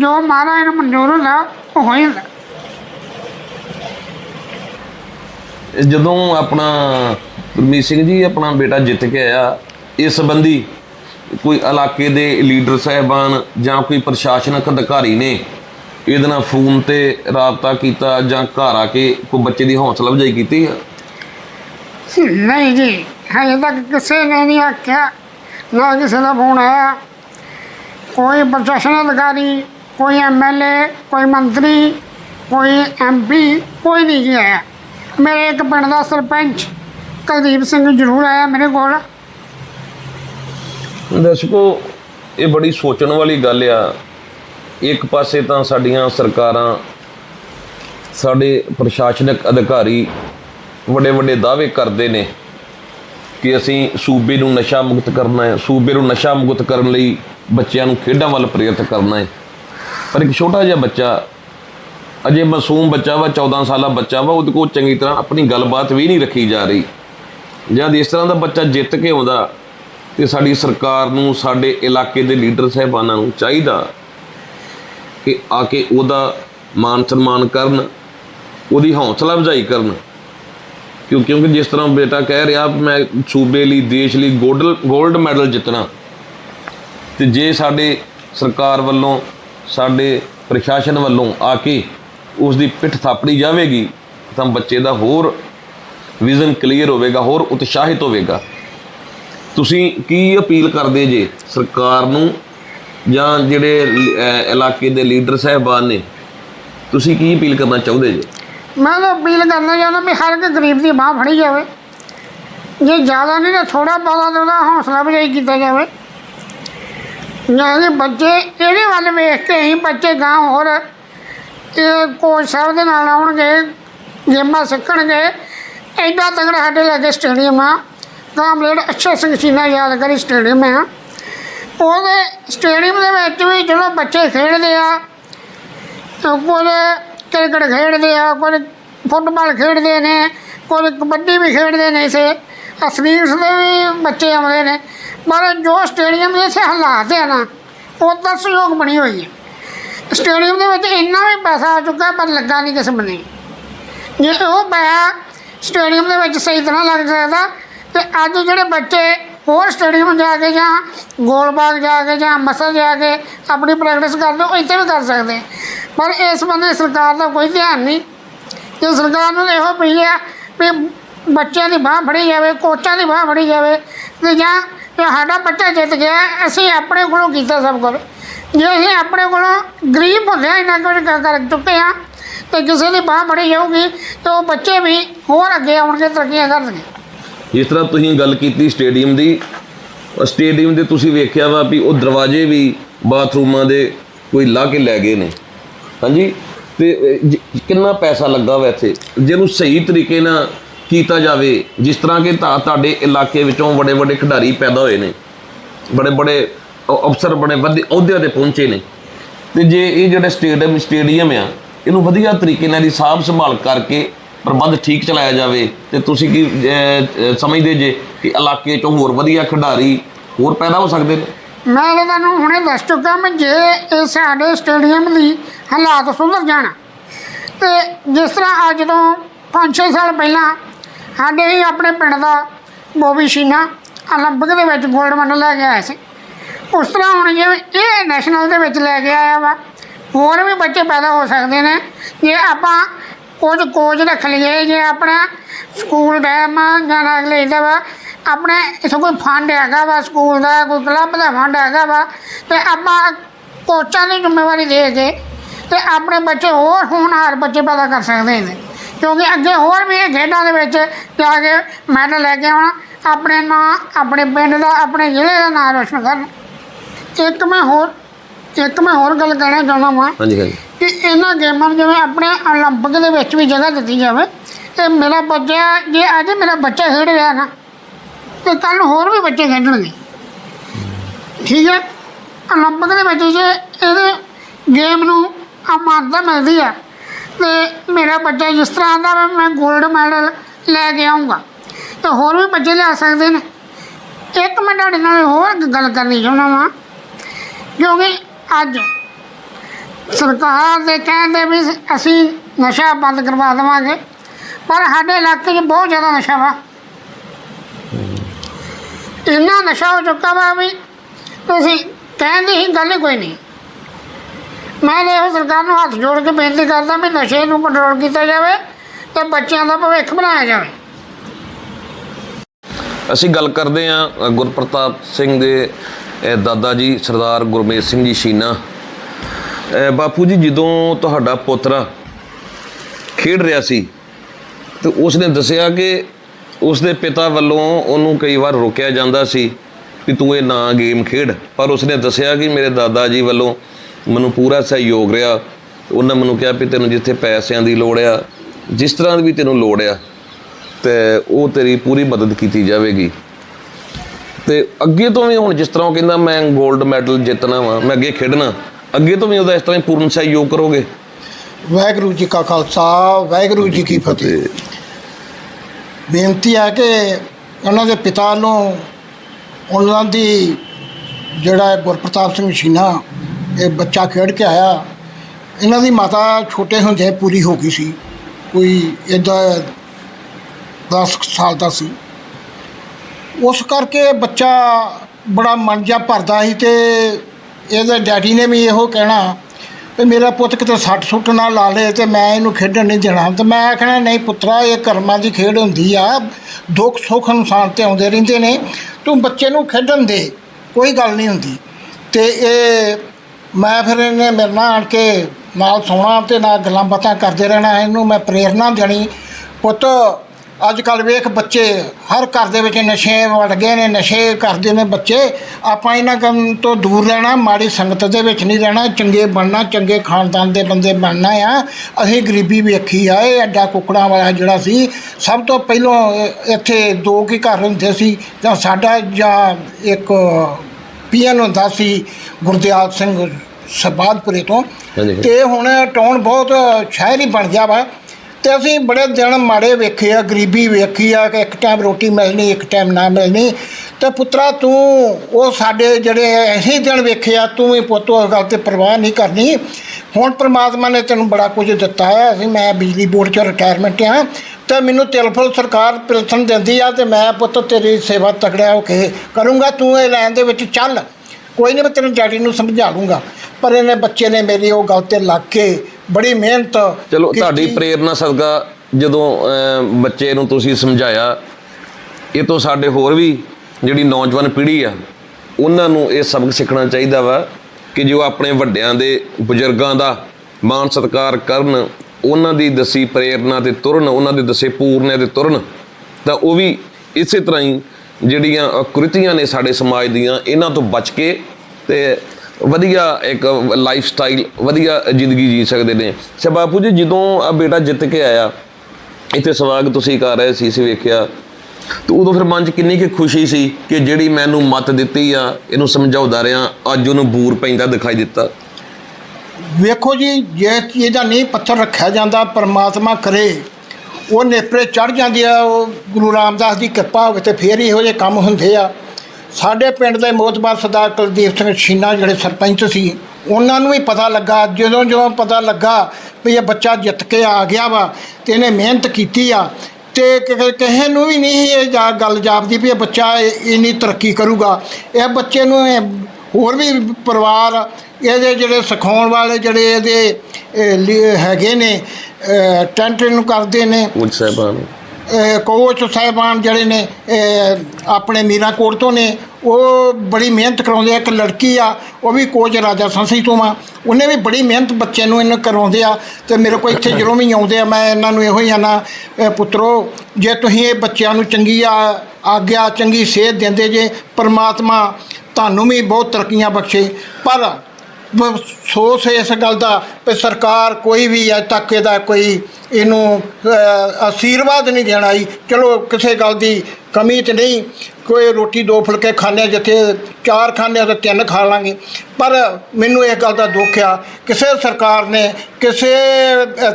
ਜੋ ਮਹਾਰਾਜ ਨੂੰ ਮਨਜ਼ੂਰ ਹੁੰਦਾ ਉਹ ਹੋ ਜਾਂਦਾ। ਜਦੋਂ ਆਪਣਾ ਗੁਰਮੀਤ ਸਿੰਘ ਜੀ ਆਪਣਾ ਬੇਟਾ ਜਿੱਤ ਕੇ ਆਇਆ ਇਸ ਸੰਬੰਧੀ ਕੋਈ ਇਲਾਕੇ ਦੇ ਲੀਡਰ ਸਾਹਿਬਾਨ ਜਾਂ ਕੋਈ ਪ੍ਰਸ਼ਾਸਨਿਕ ਅਧਿਕਾਰੀ ਨੇ ਇਹਦੇ ਨਾਲ ਫੋਨ ਤੇ ਰਾਬਤਾ ਕੀਤਾ ਜਾਂ ਘਰ ਆ ਕੇ ਕੋਈ ਬੱਚੇ ਦੀ ਹੌਸਲਾ ਅਫਜ਼ਾਈ ਕੀਤੀ ਆ? ਨਹੀਂ ਜੀ, ਹਜੇ ਤੱਕ ਕਿਸੇ ਨੇ ਨਹੀਂ ਆਖਿਆ, ਨਾ ਕਿਸੇ ਦਾ ਫੋਨ ਆਇਆ। ਕੋਈ ਪ੍ਰਸ਼ਾਸਨ ਅਧਿਕਾਰੀ, ਕੋਈ ਐਮਐਲਏ ਕੋਈ ਮੰਤਰੀ, ਕੋਈ ਐਮਪੀ ਕੋਈ ਨਹੀਂ ਜੀ ਆਇਆ। ਮੇਰੇ ਇੱਕ ਪਿੰਡ ਦਾ ਸਰਪੰਚ ਕੁਲਦੀਪ ਸਿੰਘ ਜ਼ਰੂਰ ਆਇਆ ਮੇਰੇ ਕੋਲ। ਦਰਸ਼ਕੋ, ਇਹ ਬੜੀ ਸੋਚਣ ਵਾਲੀ ਗੱਲ ਆ। ਇੱਕ ਪਾਸੇ ਤਾਂ ਸਾਡੀਆਂ ਸਰਕਾਰਾਂ, ਸਾਡੇ ਪ੍ਰਸ਼ਾਸਨਿਕ ਅਧਿਕਾਰੀ ਵੱਡੇ ਵੱਡੇ ਦਾਅਵੇ ਕਰਦੇ ਨੇ ਕਿ ਅਸੀਂ ਸੂਬੇ ਨੂੰ ਨਸ਼ਾ ਮੁਕਤ ਕਰਨਾ ਹੈ, ਸੂਬੇ ਨੂੰ ਨਸ਼ਾ ਮੁਕਤ ਕਰਨ ਲਈ ਬੱਚਿਆਂ ਨੂੰ ਖੇਡਾਂ ਵੱਲ ਪ੍ਰੇਰਿਤ ਕਰਨਾ ਹੈ। ਪਰ ਇੱਕ ਛੋਟਾ ਜਿਹਾ ਬੱਚਾ, ਅਜੇ ਮਾਸੂਮ ਬੱਚਾ ਵਾ 14 ਸਾਲਾ ਬੱਚਾ ਵਾ, ਉਹਦੇ ਕੋਲ ਚੰਗੀ ਤਰ੍ਹਾਂ ਆਪਣੀ ਗੱਲਬਾਤ ਵੀ ਨਹੀਂ ਰੱਖੀ ਜਾ ਰਹੀ। ਜਦ ਇਸ ਤਰ੍ਹਾਂ ਦਾ ਬੱਚਾ ਜਿੱਤ ਕੇ ਆਉਂਦਾ ਤੇ ਸਾਡੀ ਸਰਕਾਰ ਨੂੰ, ਸਾਡੇ ਇਲਾਕੇ ਦੇ ਲੀਡਰ ਸਾਹਿਬਾਨਾਂ ਨੂੰ ਚਾਹੀਦਾ ਕਿ ਆ ਕੇ ਉਹਦਾ ਮਾਨ ਸਨਮਾਨ ਕਰਨ, ਉਹਦੀ ਹੌਸਲਾ ਅਫਜ਼ਾਈ ਕਰਨ। ਕਿਉਂ ਕਿਉਂਕਿ ਜਿਸ ਤਰ੍ਹਾਂ ਬੇਟਾ ਕਹਿ ਰਿਹਾ, ਮੈਂ ਸੂਬੇ ਲਈ, ਦੇਸ਼ ਲਈ ਗੋਲਡ ਗੋਲਡ ਮੈਡਲ ਜਿੱਤਣਾ। ਤੇ ਜੇ ਸਾਡੇ ਸਰਕਾਰ ਵੱਲੋਂ, ਸਾਡੇ ਪ੍ਰਸ਼ਾਸਨ ਵੱਲੋਂ ਆ ਕੇ ਉਸ ਦੀ ਪਿੱਠ ਥਾਪੜੀ ਜਾਵੇਗੀ, ਤਾਂ ਬੱਚੇ ਦਾ ਹੋਰ ਵਿਜ਼ਨ ਕਲੀਅਰ ਹੋਵੇਗਾ, ਹੋਰ ਉਤਸ਼ਾਹਿਤ ਹੋਵੇਗਾ। ਤੁਸੀਂ ਕੀ ਅਪੀਲ ਕਰਦੇ ਜੇ ਸਰਕਾਰ ਨੂੰ ਜਾਂ ਜਿਹੜੇ, ਅਹ, ਇਲਾਕੇ ਦੇ ਲੀਡਰ ਸਾਹਿਬਾਨ ਨੇ? ਤੁਸੀਂ ਕੀ ਅਪੀਲ ਕਰਨਾ ਚਾਹੁੰਦੇ ਜੇ? ਮੈਂ ਤਾਂ ਅਪੀਲ ਕਰਨਾ ਚਾਹੁੰਦਾ ਵੀ ਹਰ ਇੱਕ ਗਰੀਬ ਦੀ ਬਾਹ ਫੜੀ ਜਾਵੇ। ਜੇ ਜ਼ਿਆਦਾ ਨਹੀਂ ਤਾਂ ਥੋੜਾ ਬਹੁਤਾ ਤਾਂ ਉਹਦਾ ਹੌਸਲਾ ਅਫਜ਼ਾਈ ਕੀਤਾ ਜਾਵੇ। ਜਾਂ ਬੱਚੇ, ਇਹਦੇ ਵੱਲ ਵੇਖ ਕੇ ਹੀ ਬੱਚੇ ਗਾਂ ਹੋਰ ਇਹ ਕੋਚ ਸਾਹਿਬ ਦੇ ਨਾਲ ਆਉਣਗੇ, ਗੇਮਾਂ ਸਿੱਖਣਗੇ। ਐਡਾ ਤਗੜਾ ਸਾਡੇ ਲਾਗੇ ਸਟੇਡੀਅਮ ਆ। ਕਾਮਰੇਡ ਅੱਛਾ ਸਿੰਘ ਸ਼ੀਨਾ ਯਾਦਗਾਰੀ ਸਟੇਡੀਅਮ ਆ ਉਹਦੇ ਸਟੇਡੀਅਮ ਦੇ ਵਿੱਚ ਵੀ ਚਲੋ ਬੱਚੇ ਖੇਡਦੇ ਆ ਤੇ ਕੁਝ ਕ੍ਰਿਕਟ ਖੇਡਦੇ ਆ, ਕੁਝ ਫੁੱਟਬਾਲ ਖੇਡਦੇ ਨੇ, ਕੁਝ ਕਬੱਡੀ ਵੀ ਖੇਡਦੇ ਨੇ ਇਸੇ ਅਸਲੀਟਸ ਦੇ ਵੀ ਬੱਚੇ ਆਉਂਦੇ ਨੇ। ਪਰ ਜੋ ਸਟੇਡੀਅਮ ਦੇ ਇੱਥੇ ਹਾਲਾਤ ਹੈ ਨਾ, ਉਹ ਤਰਸਯੋਗ ਬਣੀ ਹੋਈ ਹੈ ਸਟੇਡੀਅਮ ਦੇ ਵਿੱਚ ਇੰਨਾ ਵੀ ਪੈਸਾ ਆ ਚੁੱਕਾ ਪਰ ਲੱਗਾ ਨਹੀਂ ਕਿਸਮ ਨੇ ਜੇ ਉਹ ਪੈਸਾ ਸਟੇਡੀਅਮ ਦੇ ਵਿੱਚ ਸਹੀ ਤਰ੍ਹਾਂ ਲੱਗ ਸਕਦਾ ਤੇ ਅੱਜ ਜਿਹੜੇ ਬੱਚੇ ਹੋਰ ਸਟੇਡੀਅਮ ਜਾ ਕੇ ਜਾਂ ਗੋਲਬਾਗ ਜਾ ਕੇ ਜਾਂ ਅੰਮ੍ਰਿਤਸਰ ਜਾ ਕੇ ਆਪਣੀ ਪ੍ਰੈਕਟਿਸ ਕਰਦੇ ਉਹ ਇੱਥੇ ਵੀ ਕਰ ਸਕਦੇ ਪਰ ਇਸ ਬੰਦੇ ਸਰਕਾਰ ਦਾ ਕੋਈ ਧਿਆਨ ਨਹੀਂ। ਕਿ ਸਰਕਾਰ ਨੂੰ ਇਹੋ ਪਈ ਆ ਵੀ ਬੱਚਿਆਂ ਦੀ ਬਾਹ ਫੜੀ ਜਾਵੇ, ਕੋਚਾਂ ਦੀ ਬਾਹ ਫੜੀ ਜਾਵੇ ਤੇ ਜਾਂ ਸਾਡਾ ਬੱਚਾ ਜਿੱਤ ਗਿਆ, ਅਸੀਂ ਆਪਣੇ ਕੋਲੋਂ ਕੀਤਾ ਸਭ ਕੁਝ। ਜੇ ਅਸੀਂ ਆਪਣੇ ਕੋਲੋਂ ਗਰੀਬ ਹੁੰਦੇ ਹੁੰਦਿਆਂ ਇੰਨਾ ਕੁਝ ਕਰ ਕਰ ਚੁੱਕੇ ਆ, ਤੇ ਕਿਸੇ ਦੀ ਬਾਹ ਫੜੀ ਜਾਊਗੀ, ਤੇ ਉਹ ਬੱਚੇ ਵੀ ਹੋਰ ਅੱਗੇ ਆਉਣਗੇ, ਤਰੱਕੀਆਂ ਕਰਨਗੇ। ਜਿਸ ਤਰ੍ਹਾਂ ਤੁਸੀਂ ਗੱਲ ਕੀਤੀ ਸਟੇਡੀਅਮ ਦੀ ਸਟੇਡੀਅਮ ਦੇ ਤੁਸੀਂ ਵੇਖਿਆ ਵਾ ਵੀ ਉਹ ਦਰਵਾਜ਼ੇ ਵੀ ਬਾਥਰੂਮਾਂ ਦੇ ਕੋਈ ਲਾ ਕੇ ਲੈ ਗਏ ਨੇ। ਹਾਂਜੀ? ਤੇ ਕਿੰਨਾ ਪੈਸਾ ਲੱਗਾ ਵਾ ਇੱਥੇ? ਜਿਹਨੂੰ ਸਹੀ ਤਰੀਕੇ ਨਾਲ ਕੀਤਾ ਜਾਵੇ, ਜਿਸ ਤਰ੍ਹਾਂ ਕਿ ਤਾਂ ਤੁਹਾਡੇ ਇਲਾਕੇ ਵਿੱਚੋਂ ਬੜੇ ਵੱਡੇ ਖਿਡਾਰੀ ਪੈਦਾ ਹੋਏ ਨੇ। ਬੜੇ ਬੜੇ ਅਫਸਰ ਬੜੇ ਵੱਡੇ ਅਹੁਦਿਆਂ ਤੇ ਪਹੁੰਚੇ ਨੇ। ਤੇ ਜੇ ਇਹ ਜਿਹੜਾ ਸਟੇਡੀਅਮ ਸਟੇਡੀਅਮ ਆ, ਇਹਨੂੰ ਵਧੀਆ ਤਰੀਕੇ ਨਾਲ ਦੀ ਸਾਂਭ ਸੰਭਾਲ ਕਰਕੇ ਪ੍ਰਬੰਧ ਠੀਕ ਚਲਾਇਆ ਜਾਵੇ ਤੇ ਤੁਸੀਂ ਕੀ ਸਮਝਦੇ ਜੇ ਕਿ ਇਲਾਕੇ 'ਚੋਂ ਹੋਰ ਵਧੀਆ ਖਿਡਾਰੀ ਹੋਰ ਪੈਦਾ ਹੋ ਸਕਦੇ ਨੇ? ਮੈਂ ਤਾਂ ਤੁਹਾਨੂੰ ਹੁਣੇ ਦੱਸ ਚੁੱਕਾ ਮੈਂ ਜੇ ਇਹ ਸਾਡੇ ਸਟੇਡੀਅਮ ਦੀ ਹਾਲਾਤ ਸੁਧਰ ਜਾਣ ਤੇ ਜਿਸ ਤਰ੍ਹਾਂ ਅੱਜ ਤੋਂ 5-6 ਸਾਲ ਪਹਿਲਾਂ ਸਾਡੇ ਹੀ ਆਪਣੇ ਪਿੰਡ ਦਾ ਬੋਬੀ ਸ਼ੀਨਾ 올림픽 ਦੇ ਵਿੱਚ 골ਡ ਮੈਡਲ ਲੈ ਕੇ ਆਇਆ ਸੀ। ਉਸ ਤਰ੍ਹਾਂ ਹੁਣ ਜੇ ਇਹ ਨੈਸ਼ਨਲ ਦੇ ਵਿੱਚ ਲੈ ਕੇ ਆਇਆ ਵਾ, ਹੋਰ ਵੀ ਬੱਚੇ ਪੈਦਾ ਹੋ ਸਕਦੇ ਨੇ। ਜੇ ਆਪਾਂ ਕੁਝ ਕੋਚ ਰੱਖ ਲਈਏ ਜੇ ਆਪਣਾ ਸਕੂਲ ਟਾਈਮ ਜਾਂ ਅਗਲੇ ਦਾ ਵਾ। ਆਪਣੇ ਇੱਥੇ ਕੋਈ ਫੰਡ ਹੈਗਾ ਵਾ, ਸਕੂਲ ਦਾ ਕੋਈ ਕਲੱਬ ਦਾ ਫੰਡ ਹੈਗਾ ਵਾ, ਤੇ ਆਪਾਂ ਕੋਚਾਂ ਦੀ ਜ਼ਿੰਮੇਵਾਰੀ ਦੇ ਕੇ ਤੇ ਆਪਣੇ ਬੱਚੇ ਹੋਰ ਹੋਣਹਾਰ ਬੱਚੇ ਪੈਦਾ ਕਰ ਸਕਦੇ ਨੇ। ਕਿਉਂਕਿ ਅੱਗੇ ਹੋਰ ਵੀ ਇਹ ਖੇਡਾਂ ਦੇ ਵਿੱਚ ਜਾ ਕੇ ਮੈਡਲ ਲੈ ਕੇ ਆਉਣਾ, ਆਪਣੇ ਨਾਂ, ਆਪਣੇ ਪਿੰਡ ਦਾ, ਆਪਣੇ ਜ਼ਿਲ੍ਹੇ ਦਾ ਨਾਂ ਰੋਸ਼ਨ ਕਰਨ। ਇੱਕ ਮੈਂ ਹੋਰ ਇੱਕ ਮੈਂ ਹੋਰ ਗੱਲ ਕਹਿਣਾ ਚਾਹੁੰਦਾ ਵਾਂ ਹਾਂਜੀ ਹਾਂਜੀ। ਕਿ ਇਹਨਾਂ ਗੇਮਾਂ ਨੂੰ ਜਿਵੇਂ ਆਪਣੇ ਓਲੰਪਿਕ ਦੇ ਵਿੱਚ ਵੀ ਜਗ੍ਹਾ ਦਿੱਤੀ ਜਾਵੇ ਤੇ ਮੇਰਾ ਬੱਚਾ ਜੇ ਅੱਜ ਮੇਰਾ ਬੱਚਾ ਖੇਡ ਰਿਹਾ ਨਾ ਤੇ ਕੱਲ ਹੋਰ ਵੀ ਬੱਚੇ ਖੇਡਣਗੇ। ਠੀਕ ਹੈ? ਓਲੰਪਿਕ ਦੇ ਵਿੱਚ ਜੇ ਇਹਦੇ ਗੇਮ ਨੂੰ ਅਮਾਨਤਾ ਮਿਲਦੀ ਆ ਤੇ ਮੇਰਾ ਬੱਚਾ ਜਿਸ ਤਰ੍ਹਾਂ ਦਾ ਮੈਂ 골ਡ ਮੈਡਲ ਲੈ ਕੇ ਆਉਂਗਾ ਤੇ ਹੋਰ ਵੀ ਬੱਚੇ ਲਿਆ ਸਕਦੇ ਨੇ। ਇੱਕ ਮੈਂ ਤੁਹਾਡੇ ਨਾਲ ਹੋਰ ਗੱਲ ਕਰਨੀ ਚਾਹੁੰਦਾ ਵਾਂ ਕਿਉਂਕਿ ਅੱਜ ਸਰਕਾਰ ਦੇ ਕਹਿੰਦੇ ਵੀ ਅਸੀਂ ਨਸ਼ਾ ਬੰਦ ਕਰਵਾ ਦੇਵਾਂਗੇ, ਪਰ ਸਾਡੇ ਇਲਾਕੇ 'ਚ ਬਹੁਤ ਜ਼ਿਆਦਾ ਨਸ਼ਾ ਵਾ। ਇੰਨਾ ਨਸ਼ਾ ਹੋ ਚੁੱਕਾ ਵਾ ਵੀ ਤੁਸੀਂ ਕਹਿਣ ਦੀ ਹੀ ਗੱਲ ਕੋਈ ਨਹੀਂ। ਮੈਂ ਇਹੋ ਸਰਕਾਰ ਨੂੰ ਹੱਥ ਜੋੜ ਕੇ ਬੇਨਤੀ ਕਰਦਾ ਵੀ ਨਸ਼ੇ ਨੂੰ ਕੰਟਰੋਲ ਕੀਤਾ ਜਾਵੇ ਤੇ ਬੱਚਿਆਂ ਦਾ ਭਵਿੱਖ ਬਣਾਇਆ ਜਾਵੇ। ਅਸੀਂ ਗੱਲ ਕਰਦੇ ਹਾਂ ਗੁਰਪ੍ਰਤਾਪ ਸਿੰਘ ਦੇ ਅਹ, ਦਾਦਾ ਜੀ ਸਰਦਾਰ ਗੁਰਮੇਜ ਸਿੰਘ ਜੀ ਸ਼ੀਨਾ। ਬਾਪੂ ਜੀ ਜਦੋਂ ਤੁਹਾਡਾ ਪੋਤਰਾ ਖੇਡ ਰਿਹਾ ਸੀ ਤੇ ਉਸ ਨੇ ਦੱਸਿਆ ਕਿ ਉਸ ਦੇ ਪਿਤਾ ਵੱਲੋਂ ਉਹਨੂੰ ਕਈ ਵਾਰ ਰੋਕਿਆ ਜਾਂਦਾ ਸੀ ਕਿ ਤੂੰ ਇਹ ਨਾ ਗੇਮ ਖੇਡ। ਪਰ ਉਸਨੇ ਦੱਸਿਆ ਕਿ ਮੇਰੇ ਦਾਦਾ ਜੀ ਵੱਲੋਂ ਮੈਨੂੰ ਪੂਰਾ ਸਹਿਯੋਗ ਰਿਹਾ। ਉਹਨਾਂ ਮੈਨੂੰ ਕਿਹਾ ਵੀ ਤੈਨੂੰ ਜਿੱਥੇ ਪੈਸਿਆਂ ਦੀ ਲੋੜ ਆ ਜਿਸ ਤਰ੍ਹਾਂ ਦੀ ਵੀ ਤੈਨੂੰ ਲੋੜ ਆ ਤੇ ਉਹ ਤੇਰੀ ਪੂਰੀ ਮਦਦ ਕੀਤੀ ਜਾਵੇਗੀ। ਤੇ ਅੱਗੇ ਤੋਂ ਵੀ ਹੁਣ ਜਿਸ ਤਰ੍ਹਾਂ ਉਹ ਕਹਿੰਦਾ ਮੈਂ 골ਡ ਮੈਡਲ ਜਿੱਤਣਾ ਵਾ ਮੈਂ ਅੱਗੇ ਖੇਡਣਾ ਅੱਗੇ ਤੋਂ ਵੀ ਉਹਦਾ ਇਸ ਤਰ੍ਹਾਂ ਹੀ ਪੂਰਨ ਸਹਿਯੋਗ ਕਰੋਗੇ? ਵਾਹਿਗੁਰੂ ਜੀ ਕਾ ਖਾਲਸਾ ਵਾਹਿਗੁਰੂ ਜੀ ਕੀ ਫਤਿਹ। ਬੇਨਤੀ ਹੈ ਕਿ ਉਹਨਾਂ ਦੇ ਪਿਤਾ ਨੂੰ ਉਹਨਾਂ ਦੀ ਜਿਹੜਾ ਗੁਰਪ੍ਰਤਾਪ ਸਿੰਘ ਸ਼ੀਨਾ ਇਹ ਬੱਚਾ ਖੇਡ ਕੇ ਆਇਆ ਇਹਨਾਂ ਦੀ ਮਾਤਾ ਛੋਟੇ ਹੁੰਦੇ ਪੂਰੀ ਹੋ ਗਈ ਸੀ ਕੋਈ ਇੱਦਾਂ 10 ਸਾਲ ਦਾ ਸੀ। ਉਸ ਕਰਕੇ ਬੱਚਾ ਬੜਾ ਮਨ ਜਿਹਾ ਭਰਦਾ ਸੀ ਤੇ ਇਹਦੇ ਡੈਡੀ ਨੇ ਵੀ ਇਹੋ ਕਹਿਣਾ ਤੇ ਮੇਰਾ ਪੁੱਤ ਕਿਤੇ ਸੱਟ ਸੁੱਟ ਨਾ ਲਾ ਲੇ ਤੇ ਮੈਂ ਇਹਨੂੰ ਖੇਡਣ ਨਹੀਂ ਦੇਣਾ। ਤੇ ਮੈਂ ਆਖਣਾ, ਨਹੀਂ ਪੁੱਤਰਾ, ਇਹ ਕਰਮਾਂ ਦੀ ਖੇਡ ਹੁੰਦੀ ਆ। ਦੁੱਖ, ਸੁੱਖ ਇਨਸਾਨ ਤੇ ਆਉਂਦੇ ਰਹਿੰਦੇ ਨੇ। ਤੂੰ ਬੱਚੇ ਨੂੰ ਖੇਡਣ ਦੇ, ਕੋਈ ਗੱਲ ਨਹੀਂ ਹੁੰਦੀ। ਤੇ ਇਹ ਮੈਂ ਫਿਰ ਇਹਨੇ ਮੇਰੇ ਨਾਲ ਆਣ ਕੇ ਨਾਲ ਸੋਣਾ ਤੇ ਨਾਲ ਗੱਲਾਂ ਬਾਤਾਂ ਕਰਦੇ ਰਹਿਣਾ। ਇਹਨੂੰ ਮੈਂ ਪ੍ਰੇਰਨਾ ਦੇਣੀ। ਪੁੱਤ ਅੱਜ ਕੱਲ ਵੇਖ ਬੱਚੇ ਹਰ ਘਰ ਦੇ ਵਿੱਚ ਨਸ਼ੇ ਵੜ ਗਏ ਨੇ ਨਸ਼ੇ ਕਰਦੇ ਨੇ ਬੱਚੇ। ਆਪਾਂ ਇਹਨਾਂ ਕੰਮ ਤੋਂ ਦੂਰ ਰਹਿਣਾ ਮਾੜੀ ਸੰਗਤ ਦੇ ਵਿੱਚ ਨਹੀਂ ਰਹਿਣਾ ਚੰਗੇ ਬਣਨਾ ਚੰਗੇ ਖਾਨਦਾਨ ਦੇ ਬੰਦੇ ਬਣਨਾ ਆ। ਅਸੀਂ ਗਰੀਬੀ ਵੇਖੀ ਆ ਇਹ ਐਡਾ ਕੁਕੜਾਂ ਵਾਲਾ ਜਿਹੜਾ ਸੀ ਸਭ ਤੋਂ ਪਹਿਲਾਂ ਇੱਥੇ ਦੋ ਕੀ ਘਰ ਹੁੰਦੇ ਸੀ ਜਾਂ ਸਾਡਾ ਜਾਂ ਇੱਕ ਪੀਐਨ ਹੁੰਦਾ ਸੀ ਗੁਰਦਿਆਲ ਸਿੰਘ ਸਬਾਦਪੁਰੇ ਤੋਂ। ਤੇ ਹੁਣ ਟਾਊਨ ਬਹੁਤ ਸ਼ਹਿਰ ਹੀ ਬਣ ਗਿਆ ਵਾ। ਤੇ ਅਸੀਂ ਬੜੇ ਦਿਨ ਮਾੜੇ ਵੇਖੇ ਆ, ਗਰੀਬੀ ਵੇਖੀ ਆ ਕਿ ਇੱਕ ਟਾਈਮ ਰੋਟੀ ਮਿਲਣੀ, ਇੱਕ ਟਾਈਮ ਨਾ ਮਿਲਣੀ। ਤੇ ਪੁੱਤਰਾ, ਤੂੰ ਉਹ ਸਾਡੇ ਜਿਹੜੇ ਅਸੀਂ ਦਿਨ ਵੇਖੇ ਆ, ਤੂੰ ਵੀ ਪੁੱਤ ਉਸ ਗੱਲ ਤੇ ਪਰਵਾਹ ਨਹੀਂ ਕਰਨੀ। ਹੁਣ ਪ੍ਰਮਾਤਮਾ ਨੇ ਤੈਨੂੰ ਬੜਾ ਕੁਝ ਦਿੱਤਾ ਹੈ। ਅਸੀਂ, ਮੈਂ ਬਿਜਲੀ ਬੋਰਡ 'ਚੋਂ ਰਿਟਾਇਰਮੈਂਟ ਆ ਤੇ ਮੈਨੂੰ ਤਿਲਫਲ ਸਰਕਾਰ ਪਿਲਸਨ ਦਿੰਦੀ ਆ ਤੇ ਮੈਂ ਪੁੱਤ ਤੇਰੀ ਸੇਵਾ ਤਕੜਿਆ ਹੋ ਕੇ ਕਰੂੰਗਾ। ਤੂੰ ਇਹ ਲਾਈਨ ਦੇ ਵਿੱਚ ਚੱਲ। ਕੋਈ ਨਹੀਂ ਮੈਂ ਤੈਨੂੰ ਡੈਡੀ ਨੂੰ ਸਮਝਾ ਲੂੰਗਾ। ਪਰ ਇਹਨੇ ਬੱਚੇ ਨੇ ਮੇਰੀ ਉਹ ਗੱਲ ਤੇ ਲੱਗ ਕੇ ਬੜੀ ਮਿਹਨਤ ਚਲੋ। ਤੁਹਾਡੀ ਪ੍ਰੇਰਣਾ ਸਦਕਾ ਜਦੋਂ ਬੱਚੇ ਨੂੰ ਤੁਸੀਂ ਸਮਝਾਇਆ ਇਹ ਤੋਂ ਸਾਡੇ ਹੋਰ ਵੀ ਜਿਹੜੀ ਨੌਜਵਾਨ ਪੀੜ੍ਹੀ ਆ ਉਹਨਾਂ ਨੂੰ ਇਹ ਸਬਕ ਸਿੱਖਣਾ ਚਾਹੀਦਾ ਵਾ ਕਿ ਜੋ ਆਪਣੇ ਵੱਡਿਆਂ ਦੇ ਬਜ਼ੁਰਗਾਂ ਦਾ ਮਾਣ ਸਤਿਕਾਰ ਕਰਨ ਉਹਨਾਂ ਦੀ ਦਸੀ ਪ੍ਰੇਰਣਾ ਤੇ ਤੁਰਨ ਉਹਨਾਂ ਦੇ ਦਸੇ ਪੂਰਨੇ ਤੇ ਤੁਰਨ ਤਾਂ ਉਹ ਵੀ ਇਸੇ ਤਰ੍ਹਾਂ ਹੀ ਜਿਹੜੀਆਂ ਕੁਰੀਤੀਆਂ ਨੇ ਸਾਡੇ ਸਮਾਜ ਦੀਆਂ ਇਹਨਾਂ ਤੋਂ ਬਚ ਕੇ ਤੇ ਵਧੀਆ ਇੱਕ ਲਾਈਫ ਸਟਾਈਲ ਵਧੀਆ ਜ਼ਿੰਦਗੀ ਜੀ ਸਕਦੇ ਨੇ। ਅੱਛਾ ਬਾਪੂ ਜੀ, ਜਦੋਂ ਆ ਬੇਟਾ ਜਿੱਤ ਕੇ ਆਇਆ, ਇੱਥੇ ਸਵਾਗਤ ਤੁਸੀਂ ਕਰ ਰਹੇ ਸੀ ਸੀ ਵੇਖਿਆ। ਤੇ ਉਦੋਂ ਫਿਰ ਮਨ 'ਚ ਕਿੰਨੀ ਕਿ ਖੁਸ਼ੀ ਸੀ ਕਿ ਜਿਹੜੀ ਮੈਨੂੰ ਮਤ ਦਿੱਤੀ ਆ, ਇਹਨੂੰ ਸਮਝਾਉਂਦਾ ਰਿਹਾ, ਅੱਜ ਉਹਨੂੰ ਬੂਰ ਪੈਂਦਾ ਦਿਖਾਈ ਦਿੱਤਾ। ਵੇਖੋ ਜੀ, ਜੇ ਚੀਜ਼ ਦਾ ਨਹੀਂ ਪੱਥਰ ਰੱਖਿਆ ਜਾਂਦਾ, ਪਰਮਾਤਮਾ ਕਰੇ, ਉਹ ਨੇਪਰੇ ਚੜ ਜਾਂਦੀ ਆ, ਉਹ ਗੁਰੂ ਰਾਮਦਾਸ ਦੀ ਕਿਰਪਾ ਹੋਵੇ ਤੇ ਫੇਰ ਇਹੋ ਜਿਹੇ ਕੰਮ ਹੁੰਦੇ ਆ। ਸਾਡੇ ਪਿੰਡ ਦੇ ਮੋਤਬਾਰ ਸਰਦਾਰ ਕੁਲਦੀਪ ਸਿੰਘ ਛੀਨਾ ਜਿਹੜੇ ਸਰਪੰਚ ਸੀ, ਉਹਨਾਂ ਨੂੰ ਵੀ ਪਤਾ ਲੱਗਾ, ਜਦੋਂ ਜਦੋਂ ਪਤਾ ਲੱਗਾ ਵੀ ਇਹ ਬੱਚਾ ਜਿੱਤ ਕੇ ਆ ਗਿਆ ਵਾ ਤੇ ਇਹਨੇ ਮਿਹਨਤ ਕੀਤੀ ਆ ਤੇ ਕਿਸੇ ਨੂੰ ਵੀ ਨਹੀਂ ਇਹ ਜਾ ਗੱਲ ਜਾਪਦੀ ਵੀ ਇਹ ਬੱਚਾ ਇੰਨੀ ਤਰੱਕੀ ਕਰੂਗਾ। ਇਹ ਬੱਚੇ ਨੂੰ ਹੋਰ ਵੀ ਪਰਿਵਾਰ, ਇਹਦੇ ਜਿਹੜੇ ਸਿਖਾਉਣ ਵਾਲੇ ਜਿਹੜੇ ਇਹਦੇ ਲੀ- ਹੈਗੇ ਨੇ ਟੈਂਟ ਨੂੰ ਕਰਦੇ ਨੇ। ਸਾਹਿਬਾਨ। ਕੋਚ ਸਾਹਿਬਾਨ ਜਿਹੜੇ ਨੇ, ਅਹ, ਆਪਣੇ ਮੀਰਾਕੋਟ ਤੋਂ ਨੇ, ਉਹ ਬੜੀ ਮਿਹਨਤ ਕਰਾਉਂਦੇ ਆ, ਇੱਕ ਲੜਕੀ ਆ, ਉਹ ਵੀ ਕੋਚ ਰਾਜਾ ਸੰਸੀ ਤੋਂ ਆ। ਉਹਨੇ ਵੀ ਬੜੀ ਮਿਹਨਤ ਬੱਚੇ ਨੂੰ ਇਹਨੂੰ ਕਰਾਉਂਦੇ ਆ, ਤੇ ਮੇਰੇ ਕੋਲ ਇੱਥੇ ਜਦੋਂ ਵੀ ਆਉਂਦੇ ਆ, ਮੈਂ ਇਹਨਾਂ ਨੂੰ ਇਹੋ ਹੀ ਆਨਾ ਪੁੱਤਰੋ, ਜੇ ਤੁਸੀਂ ਇਹ ਬੱਚਿਆਂ ਨੂੰ ਚੰਗੀ ਆ, ਆਗਿਆ, ਚੰਗੀ ਸੇਧ ਦਿੰਦੇ ਜੇ, ਪਰਮਾਤਮਾ ਤੁਹਾਨੂੰ ਵੀ ਬਹੁਤ ਤਰੱਕੀਆਂ ਬਖਸ਼ੇ। ਪਰ ਅਫਸੋਸ ਇਸ ਗੱਲ ਦਾ ਕਿ ਸਰਕਾਰ ਕੋਈ ਵੀ ਅੱਜ ਤੱਕ ਇਹਦਾ ਕੋਈ ਇਹਨੂੰ ਆਸ਼ੀਰਵਾਦ ਨਹੀਂ ਦੇਣ ਆਈ। ਚਲੋ ਕਿਸੇ ਗੱਲ ਦੀ ਕਮੀ ਤੇ ਨਹੀਂ, ਕੋਈ ਰੋਟੀ ਦੋ ਫੁਲਕੇ ਖਾਣੇ ਜਿੱਥੇ ਚਾਰ ਖਾਣੇ ਤਾਂ ਤਿੰਨ ਖਾ ਲਾਂਗੇ। ਪਰ ਮੈਨੂੰ ਇਹ ਗੱਲ ਦਾ ਦੁੱਖ ਆ, ਕਿਸੇ ਸਰਕਾਰ ਨੇ, ਕਿਸੇ